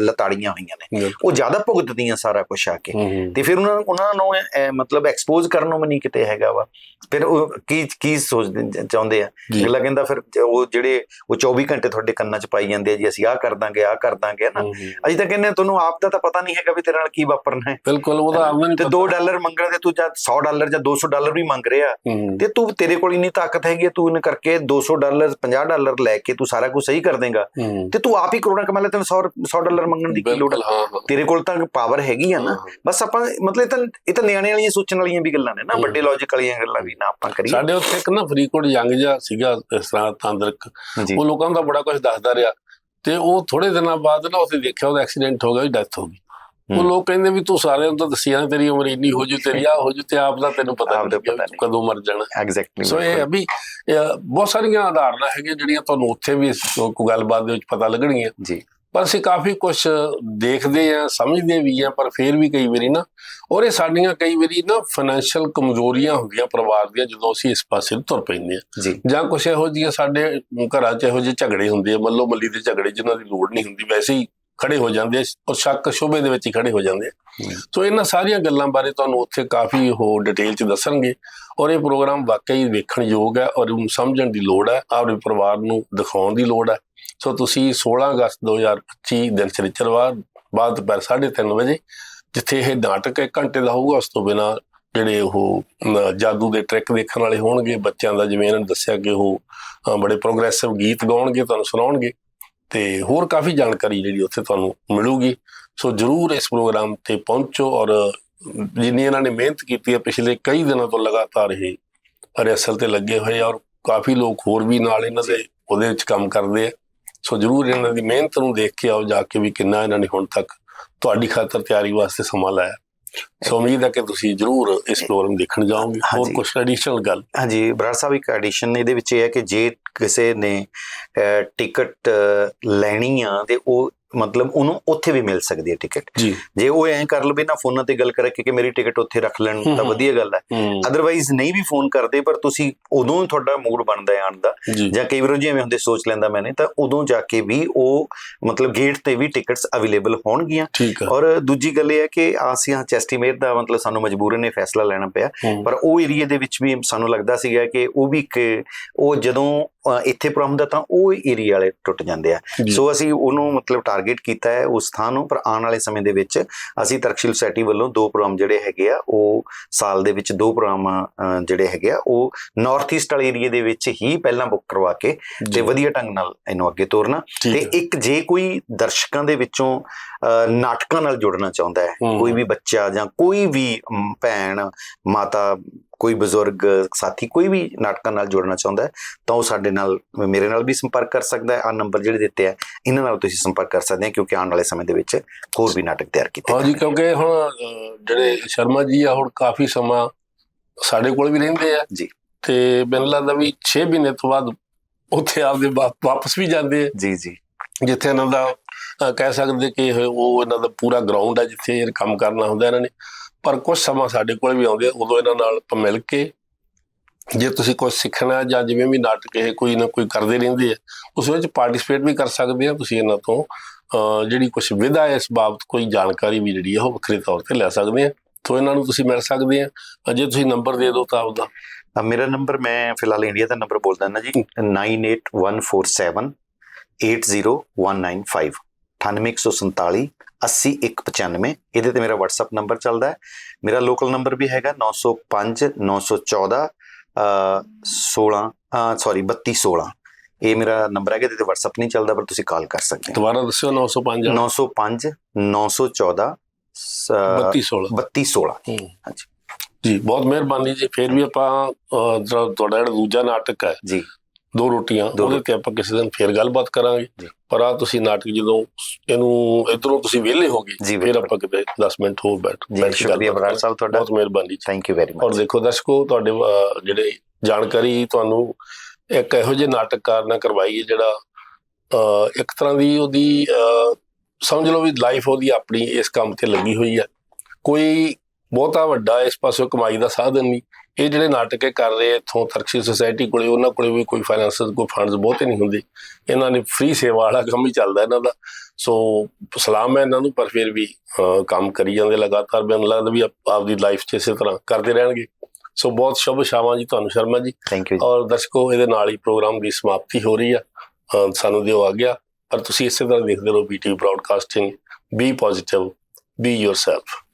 ਲਤਾੜੀਆਂ ਹੋਈਆਂ ਨੇ। ਉਹ ਜ਼ਿਆਦਾ ਭੁਗਤਦੀਆਂ ਸਾਰਾ ਕੁਝ ਆ ਕੇ। ਤੇ ਫਿਰ ਉਹਨਾਂ ਉਹਨਾਂ ਨੂੰ ਮਤਲਬ ਐਕਸਪੋਜ਼ ਕਰਨ ਨੂੰ ਨਹੀਂ ਕਿਤੇ ਹੈਗਾ ਵਾ। ਫਿਰ ਉਹ ਕੀ ਕੀ ਸੋਚਦੇ ਚਾਹੁੰਦੇ ਆ। ਅਗਲਾ ਕਹਿੰਦਾ ਫਿਰ ਉਹ ਜਿਹੜੇ ਉਹ 24 ਘੰਟੇ ਤੁਹਾਡੇ ਕੰਨਾਂ 'ਚ ਪਾਈ ਜਾਂਦੇ ਆ ਜੀ ਅਸੀਂ ਆਹ ਕਰ ਦਾਂਗੇ ਆਹ ਕਰ ਦਾਂਗੇ ਨਾ। ਅਸੀਂ ਤਾਂ ਕਹਿੰਦੇ ਤੁਹਾਨੂੰ ਆਪ ਦਾ ਤਾਂ ਪਤਾ ਨਹੀਂ ਹੈਗਾ ਵੀ ਤੇਰੇ ਨਾਲ ਕੀ ਵਾਪਰਨਾ ਹੈ। ਬਿਲਕੁਲ ਉਹਦਾ ਆਪ ਨੂੰ? ਤੇ 2 ਡਾਲਰ ਮੰਗਣ ਦੇ ਤੂੰ ਜਾਂ 100 ਡਾਲਰ ਜਾਂ 200 ਡਾਲਰ ਵੀ ਮੰਗ ਰਿਹਾ। ਤੇ ਤੂੰ ਤੇਰੇ ਕੋਲ ਇੰਨੀ ਤਾਕਤ ਹੈਗੀ ਤੂੰ ਇਹਨ ਕਰਕੇ 200 ਡਾਲਰ 50 ਡਾਲਰ ਲੈ ਕੇ ਤੂੰ ਸਾਰਾ ਕੁਝ ਸਹੀ ਕਰ ਦੇਂਗਾ। ਤੇ ਤੂੰ ਆਪ ਹੀ ਕਰੋੜਾਂ ਕਮਾ ਲੈ ਤੈਨੂੰ 100 100 ਡਾਲਰ ਮੰਗਣ ਦੀ ਕੀ ਲੋੜ ਹੈ ਤੇਰੇ ਕੋਲ ਤਾਂ ਪਾਵਰ ਹੈਗੀ ਆ ਨਾ। ਬਸ ਆਪਾਂ ਮਤਲਬ ਇਹ ਤਾਂ ਇਹ ਤਾਂ ਨਿਆਣੇ ਵਾਲੀਆਂ ਸੋਚਣ ਵਾਲੀਆਂ ਵੀ ਗੱਲਾਂ ਨੇ ਨਾ। ਵੱਡੇ ਲੌਜੀਕ ਵਾਲੀਆਂ ਗੱਲਾਂ ਵੀ ਨਾ ਆਪਾਂ ਕਰੀਏ। ਸਾਡੇ ਉੱਥੇ ਇੱਕ ਨਾ ਫਰੀਦਕੋਟ ਯੰਗ ਜਿਹਾ ਸੀਗਾ ਇਸ ਤਰ੍ਹਾਂ ਤਾਂਦਰਕ ਉਹ ਲੋਕਾਂ ਦਾ ਬੜਾ ਕੁਝ ਦੱਸਦਾ ਰਿਹਾ। ਤੇ ਉਹ ਥੋੜੇ ਦਿਨਾਂ ਬਾਅਦ ਨਾ ਉਸੇ ਦੇਖਿਆ ਉਹਦਾ ਐਕਸੀਡੈਂਟ ਹੋ ਗਿਆ ਉਹਦੀ ਡੈਥ ਹੋ ਗਈ। ਉਹ। ਲੋਕ ਕਹਿੰਦੇ ਵੀ ਤੂੰ ਸਾਰਿਆਂ ਨੂੰ ਤਾਂ ਦੱਸਿਆ ਤੇਰੀ ਉਮਰ ਇੰਨੀ ਹੋ ਜੂ ਤੇਰੀ ਆ ਹੋ ਜੂ ਤੇ ਆਪ ਦਾ ਤੈਨੂੰ ਪਤਾ ਨਹੀਂ ਕਦੋਂ ਮਰ ਜਾਣਾ। ਐਗਜ਼ੈਕਟਲੀ ਸੋ ਇਹ ਅਭੀ ਬਹੁਤ ਸਾਰੀਆਂ ਆਧਾਰਨਾਂ ਹੈਗੀਆਂ ਜਿਹੜੀਆਂ ਤੁਹਾਨੂੰ ਉੱਥੇ ਵੀ ਇਸ ਕੋ ਗੱਲਬਾਤ ਦੇ ਵਿੱਚ ਪਤਾ ਲੱਗਣਗੀਆਂ। ਜੀ। ਪਰ ਅਸੀਂ ਕਾਫੀ ਕੁਝ ਦੇਖਦੇ ਆ ਸਮਝਦੇ ਵੀ ਆ ਪਰ ਫਿਰ ਵੀ ਕਈ ਵਾਰੀ ਨਾ ਔਰ ਇਹ ਸਾਡੀਆਂ ਕਈ ਵਾਰੀ ਨਾ ਫਾਈਨੈਂਸ਼ੀਅਲ ਕਮਜ਼ੋਰੀਆਂ ਹੁੰਦੀਆਂ ਪਰਿਵਾਰ ਦੀਆਂ ਜਦੋਂ ਅਸੀਂ ਇਸ ਪਾਸੇ ਨੂੰ ਤੁਰ ਪੈਂਦੇ ਆ ਜੀ। ਕੁਛ ਇਹੋ ਜਿਹੀਆਂ ਸਾਡੇ ਘਰਾਂ 'ਚ ਇਹੋ ਜਿਹੇ ਝਗੜੇ ਹੁੰਦੇ ਆ ਮੱਲੋ ਮੱਲੀ ਦੇ ਝਗੜੇ ਜਿਨ੍ਹਾਂ ਦੀ ਲੋੜ ਨਹੀਂ ਹੁੰਦੀ ਵੈਸੇ ਹੀ ਖੜੇ ਹੋ ਜਾਂਦੇ ਆ ਔਰ ਸ਼ੱਕ ਸ਼ੁਬੇ ਦੇ ਵਿੱਚ ਹੀ ਖੜੇ ਹੋ ਜਾਂਦੇ ਆ। ਸੋ ਇਹਨਾਂ ਸਾਰੀਆਂ ਗੱਲਾਂ ਬਾਰੇ ਤੁਹਾਨੂੰ ਉੱਥੇ ਕਾਫੀ ਉਹ ਡਿਟੇਲ 'ਚ ਦੱਸਣਗੇ ਔਰ ਇਹ ਪ੍ਰੋਗਰਾਮ ਵਾਕਈ ਵੇਖਣ ਯੋਗ ਹੈ ਔਰ ਸਮਝਣ ਦੀ ਲੋੜ ਹੈ ਆਪਣੇ ਪਰਿਵਾਰ ਨੂੰ ਦਿਖਾਉਣ ਦੀ ਲੋੜ ਹੈ। ਸੋ ਤੁਸੀਂ 16 ਅਗਸਤ 2025 ਦਿਨ ਸ਼ਨੀਚਰਵਾਰ ਬਾਅਦ ਦੁਪਹਿਰ 3:30 ਵਜੇ, ਜਿੱਥੇ ਇਹ ਨਾਟਕ ਇੱਕ ਘੰਟੇ ਦਾ ਹੋਊਗਾ, ਉਸ ਤੋਂ ਬਿਨਾ ਜਿਹੜੇ ਉਹ ਜਾਦੂ ਦੇ ਟ੍ਰਿਕ ਦੇਖਣ ਵਾਲੇ ਹੋਣਗੇ, ਬੱਚਿਆਂ ਦਾ ਜਿਵੇਂ ਇਹਨਾਂ ਨੇ ਦੱਸਿਆ ਕਿ ਉਹ ਬੜੇ ਪ੍ਰੋਗਰੈਸਿਵ ਗੀਤ ਗਾਉਣਗੇ, ਤੁਹਾਨੂੰ ਸੁਣਾਉਣਗੇ, ਤੇ ਹੋਰ ਕਾਫੀ ਜਾਣਕਾਰੀ ਜਿਹੜੀ ਉੱਥੇ ਤੁਹਾਨੂੰ ਮਿਲੂਗੀ। ਸੋ ਜਰੂਰ ਇਸ ਪ੍ਰੋਗਰਾਮ ਤੇ ਪਹੁੰਚੋ ਔਰ, ਜਿੰਨੀ ਇਹਨਾਂ ਨੇ ਮਿਹਨਤ ਕੀਤੀ ਹੈ, ਪਿਛਲੇ ਕਈ ਦਿਨਾਂ ਤੋਂ ਲਗਾਤਾਰ ਇਹ ਰਿਹਰਸਲ ਤੇ ਲੱਗੇ ਹੋਏ ਔਰ ਕਾਫੀ ਲੋਕ ਹੋਰ ਵੀ ਨਾਲ ਇਹਨਾਂ ਦੇ ਉਹਦੇ ਵਿੱਚ ਕੰਮ ਕਰਦੇ ਆ। ਸੋ ਜਰੂਰ ਇਹਨਾਂ ਦੀ ਮਿਹਨਤ ਨੂੰ ਦੇਖ ਕੇ ਆਓ ਜਾ ਕੇ ਵੀ ਕਿੰਨਾ ਇਹਨਾਂ ਨੇ ਹੁਣ ਤੱਕ ਤੁਹਾਡੀ ਖਾਤਰ ਤਿਆਰੀ ਵਾਸਤੇ ਸਮਾਂ ਲਾਇਆ। ਸੋ ਉਮੀਦ ਹੈ ਕਿ ਤੁਸੀਂ ਜਰੂਰ ਇਸ ਪ੍ਰੋਗਰਾਮ ਦੇਖਣ ਜਾਓਗੇ। ਹੋਰ। ਕੁਝ ਐਡੀਸ਼ਨਲ ਗੱਲ? ਹਾਂਜੀ ਬਰਾੜ ਸਾਹਿਬ ਇੱਕ ਐਡੀਸ਼ਨ ਇਹਦੇ ਵਿੱਚ ਇਹ ਹੈ ਕਿ ਜੇ ਕਿਸੇ ਨੇ ਟਿਕਟ ਲੈਣੀ ਆ ਤੇ ਉਹ ਮਤਲਬ ਉਹਨੂੰ ਉੱਥੇ ਵੀ ਮਿਲ ਸਕਦੀ ਹੈ ਟਿਕਟ। ਜੀ। ਉਹ ਐਂ ਕਰ ਲਵੇ ਨਾ ਫੋਨਾਂ ਤੇ ਗੱਲ ਕਰੇ ਕਿ ਮੇਰੀ ਟਿਕਟ ਉੱਥੇ ਰੱਖ ਲੈਣ ਤਾਂ। ਵਧੀਆ ਗੱਲ ਹੈ। ਅਦਰਵਾਈਜ਼ ਨਹੀਂ ਵੀ ਫੋਨ ਕਰਦੇ ਪਰ ਤੁਸੀਂ ਉਦੋਂ ਤੁਹਾਡਾ ਮੂਡ ਬਣਦਾ ਹੈ ਆਉਣ ਦਾ। ਜੀ। ਕਈ ਵਾਰ ਜਿਵੇਂ ਹੁੰਦੇ ਸੋਚ ਲੈਂਦਾ ਮੈਨੇ ਤਾਂ ਉਦੋਂ ਜਾ ਕੇ ਵੀ ਉਹ ਮਤਲਬ ਗੇਟ ਤੇ ਵੀ ਟਿਕਟਸ ਅਵੇਲੇਬਲ ਹੋਣਗੀਆਂ। ਔਰ ਦੂਜੀ ਗੱਲ ਇਹ ਹੈ ਕਿ ਆਸੀਆ ਚੈਸਟੀਮੇਟ ਦਾ ਮਤਲਬ ਸਾਨੂੰ ਮਜਬੂਰਨ ਇਹ ਫੈਸਲਾ ਲੈਣਾ ਪਿਆ। ਪਰ ਉਹ ਏਰੀਆ ਦੇ ਵਿੱਚ ਵੀ ਸਾਨੂੰ ਲੱਗਦਾ ਸੀਗਾ ਕਿ ਉਹ ਵੀ ਇੱਕ ਉਹ ਜਦੋਂ ਇੱਥੇ ਪ੍ਰੋਗਰਾਮ ਦਾ ਤਾਂ ਉਹ ਏਰੀਆ ਵਾਲੇ ਟੁੱਟ ਜਾਂਦੇ ਆ। ਸੋ ਅਸੀਂ ਉਹਨੂੰ ਮਤਲਬ ਟਾਰਗੇਟ ਕੀਤਾ ਹੈ ਉਸ ਥਾਂ ਨੂੰ ਪਰ ਆਉਣ ਵਾਲੇ ਸਮੇਂ ਦੇ ਵਿੱਚ ਅਸੀਂ ਤਰਕਸ਼ੀਲ ਸੋਸਾਇਟੀ ਵੱਲੋਂ ਦੋ ਪ੍ਰੋਗਰਾਮ ਜਿਹੜੇ ਹੈਗੇ ਆ ਉਹ ਸਾਲ ਦੇ ਵਿੱਚ ਦੋ ਪ੍ਰੋਗਰਾਮ ਜਿਹੜੇ ਹੈਗੇ ਆ ਉਹ ਨਾਰਥ ਈਸਟ ਵਾਲੇ ਏਰੀਆ ਦੇ ਵਿੱਚ ਹੀ ਪਹਿਲਾਂ ਬੁੱਕ ਕਰਵਾ ਕੇ ਤੇ ਵਧੀਆ ਢੰਗ ਨਾਲ ਇਹਨੂੰ ਅੱਗੇ ਤੋਰਨਾ ਤੇ। ਇੱਕ ਜੇ ਕੋਈ ਦਰਸ਼ਕਾਂ ਦੇ ਵਿੱਚੋਂ ਨਾਟਕਾਂ ਨਾਲ ਜੁੜਨਾ ਚਾਹੁੰਦਾ ਹੈ। ਕੋਈ ਵੀ ਬੱਚਾ ਜਾਂ ਕੋਈ ਵੀ ਭੈਣ ਮਾਤਾ ਕੋਈ ਬਜ਼ੁਰਗ ਸਾਥੀ ਕੋਈ ਵੀ ਨਾਟਕਾਂ ਨਾਲ ਜੁੜਨਾ ਚਾਹੁੰਦਾ ਹੈ ਤਾਂ ਉਹ ਸਾਡੇ ਨਾਲ ਮੇਰੇ ਨਾਲ ਵੀ ਸੰਪਰਕ ਕਰ ਸਕਦਾ ਹੈ। ਆ ਨੰਬਰ ਜਿਹੜੇ ਦਿੱਤੇ ਆ ਇਹਨਾਂ ਨਾਲ ਤੁਸੀਂ ਸੰਪਰਕ ਕਰ ਸਕਦੇ ਹੋ ਕਿਉਂਕਿ ਆਉਣ ਵਾਲੇ ਸਮੇਂ ਦੇ ਵਿੱਚ ਹੋਰ ਵੀ ਨਾਟਕ ਤਿਆਰ ਕੀਤੇ ਹਾਂ ਜੀ ਕਿਉਂਕਿ ਹੁਣ ਜਿਹੜੇ ਸ਼ਰਮਾ ਜੀ ਆ ਹੁਣ ਕਾਫੀ ਸਮਾਂ ਸਾਡੇ ਕੋਲ ਵੀ ਰਹਿੰਦੇ ਆ। ਜੀ। ਤੇ ਮੈਨੂੰ ਲੱਗਦਾ ਵੀ 6 ਮਹੀਨੇ ਤੋਂ ਬਾਅਦ ਉੱਥੇ ਆਪਦੇ ਵਾਪਸ ਵੀ ਜਾਂਦੇ ਆ। ਜੀ ਜੀ। ਜਿੱਥੇ ਇਹਨਾਂ ਦਾ ਕਹਿ ਸਕਦੇ ਕਿ ਉਹ ਇਹਨਾਂ ਦਾ ਪੂਰਾ ਗਰਾਊਂਡ ਹੈ ਜਿੱਥੇ ਇਹ ਕੰਮ ਕਰਨਾ ਹੁੰਦਾ ਇਹਨਾਂ ਨੇ। ਪਰ ਕੁਝ ਸਮਾਂ ਸਾਡੇ ਕੋਲ ਵੀ ਆਉਂਦੇ ਆ, ਉਦੋਂ ਇਹਨਾਂ ਨਾਲ ਆਪਾਂ ਮਿਲ ਕੇ ਜੇ ਤੁਸੀਂ ਕੁਝ ਸਿੱਖਣਾ ਜਾਂ ਜਿਵੇਂ ਵੀ ਨਾਟਕ ਇਹ ਕੋਈ ਨਾ ਕੋਈ ਕਰਦੇ ਰਹਿੰਦੇ ਆ, ਉਸ ਵਿੱਚ ਪਾਰਟਿਸਿਪੇਟ ਵੀ ਕਰ ਸਕਦੇ ਆ, ਤੁਸੀਂ ਇਹਨਾਂ ਤੋਂ ਜਿਹੜੀ ਕੁਝ ਵਿਧਾ ਹੈ, ਇਸ ਬਾਬਤ ਕੋਈ ਜਾਣਕਾਰੀ ਵੀ ਜਿਹੜੀ ਹੈ ਉਹ ਵੱਖਰੇ ਤੌਰ ਤੇ ਲੈ ਸਕਦੇ ਆ। ਤੋਂ ਇਹਨਾਂ ਨੂੰ ਤੁਸੀਂ ਮਿਲ ਸਕਦੇ ਆ। ਜੇ ਤੁਸੀਂ ਨੰਬਰ ਦੇ ਦਿਓ ਤਾਂ ਆਪਦਾ। ਮੇਰਾ ਨੰਬਰ ਮੈਂ ਫਿਲਹਾਲ ਇੰਡੀਆ ਦਾ ਨੰਬਰ ਬੋਲ ਦਿੰਦਾ ਜੀ 98147 80195 98147 80195 ਇਹਦੇ ਤੇ ਮੇਰਾ WhatsApp ਨੰਬਰ ਚੱਲਦਾ ਹੈ। ਮੇਰਾ ਲੋਕਲ ਨੰਬਰ ਵੀ ਹੈਗਾ 905 914 16 ਸੌਰੀ 3216 ਇਹ ਮੇਰਾ ਨੰਬਰ ਹੈਗਾ ਤੇ WhatsApp ਨਹੀਂ ਚੱਲਦਾ ਪਰ ਤੁਸੀਂ ਕਾਲ ਕਰ ਸਕਦੇ ਦੁਬਾਰਾ ਦੱਸਿਓ 905 ਹੋ 905 914 3216 3216 ਹੂੰ। ਹਾਂਜੀ। ਜੀ ਬਹੁਤ ਮਿਹਰਬਾਨੀ ਜੀ। ਫਿਰ ਵੀ ਆਪਾਂ ਜਿਹੜਾ ਤੁਹਾਡਾ ਜਿਹੜਾ ਦੂਜਾ ਨਾਟਕ ਹੈ ਜੀ। ਦੋ ਰੋਟੀਆਂ ਉਹਦੇ ਤੇ ਆਪਾਂ ਕਿਸੇ ਦਿਨ ਫੇਰ ਗੱਲਬਾਤ ਕਰਾਂਗੇ। ਪਰ ਆ ਤੁਸੀਂ ਨਾਟਕ ਜਦੋਂ ਇਹਨੂੰ ਇਧਰੋਂ ਤੁਸੀਂ ਵਿਹਲੇ ਹੋ ਗਏ ਜੀ, ਫਿਰ। ਆਪਾਂ ਕਿਤੇ 10 ਮਿੰਟ ਹੋਰ ਬੈਠ ਬੈਠ ਕੇ ਸ਼ੁਕਰੀਆ ਬਰਾੜ ਸਾਹਿਬ ਤੁਹਾਡਾ। ਬਹੁਤ ਮਿਹਰਬਾਨੀ ਥੈਂਕ ਯੂ ਵੈਰੀ ਔਰ ਮਚ ਦੇਖੋ ਦਰਸ਼ਕੋ ਤੁਹਾਡੇ ਜਿਹੜੇ ਜਾਣਕਾਰੀ ਤੁਹਾਨੂੰ ਇੱਕ ਇਹੋ ਜਿਹੇ ਨਾਟਕਕਾਰ ਨਾਲ ਕਰਵਾਈ ਹੈ ਜਿਹੜਾ ਇੱਕ ਤਰ੍ਹਾਂ ਦੀ ਉਹਦੀ ਸਮਝ ਲਓ ਵੀ ਲਾਈਫ ਉਹਦੀ ਆਪਣੀ ਇਸ ਕੰਮ ਤੇ ਲੱਗੀ ਹੋਈ ਹੈ। ਕੋਈ ਬਹੁਤਾ ਵੱਡਾ ਇਸ ਪਾਸੋਂ ਕਮਾਈ ਦਾ ਸਾਧਨ ਨਹੀਂ। ਇਹ ਜਿਹੜੇ ਨਾਟਕ ਇਹ ਕਰ ਰਹੇ ਇਥੋਂ ਤਰਕਸ਼ੀ ਸੁਸਾਇਟੀ ਕੋਲੇ ਉਹਨਾਂ ਕੋਲੇ ਵੀ ਕੋਈ ਫਾਈਨੈਂਸਸ ਕੋਈ ਫੰਡਸ ਬਹੁਤੇ ਨਹੀਂ ਹੁੰਦੇ। ਇਹਨਾਂ ਨੇ ਫ੍ਰੀ ਸੇਵਾ ਵਾਲਾ ਕੰਮ ਹੀ ਚੱਲਦਾ ਇਹਨਾਂ ਦਾ। ਸੋ ਸਲਾਮ ਹੈ ਇਹਨਾਂ ਨੂੰ ਪਰ ਫਿਰ ਵੀ ਕੰਮ ਕਰੀ ਜਾਂਦੇ ਲਗਾਤਾਰ। ਮੈਨੂੰ ਲੱਗਦਾ ਵੀ ਆਪ- ਆਪਦੀ ਲਾਈਫ 'ਚ ਇਸੇ ਤਰ੍ਹਾਂ ਕਰਦੇ ਰਹਿਣਗੇ। ਸੋ ਬਹੁਤ ਸ਼ੁਭ ਸ਼ਾਮਾਂ ਜੀ ਤੁਹਾਨੂੰ ਸ਼ਰਮਾ ਜੀ। ਥੈਂਕ ਯੂ ਔਰ ਦਰਸ਼ਕੋ ਇਹਦੇ ਨਾਲ ਹੀ ਪ੍ਰੋਗਰਾਮ ਦੀ ਸਮਾਪਤੀ ਹੋ ਰਹੀ ਆ। ਸਾਨੂੰ ਦਿਓ ਆ ਗਿਆ। ਪਰ ਤੁਸੀਂ ਇਸੇ ਤਰ੍ਹਾਂ ਦੇਖਦੇ ਰਹੋ BTV broadcasting be positive be yourself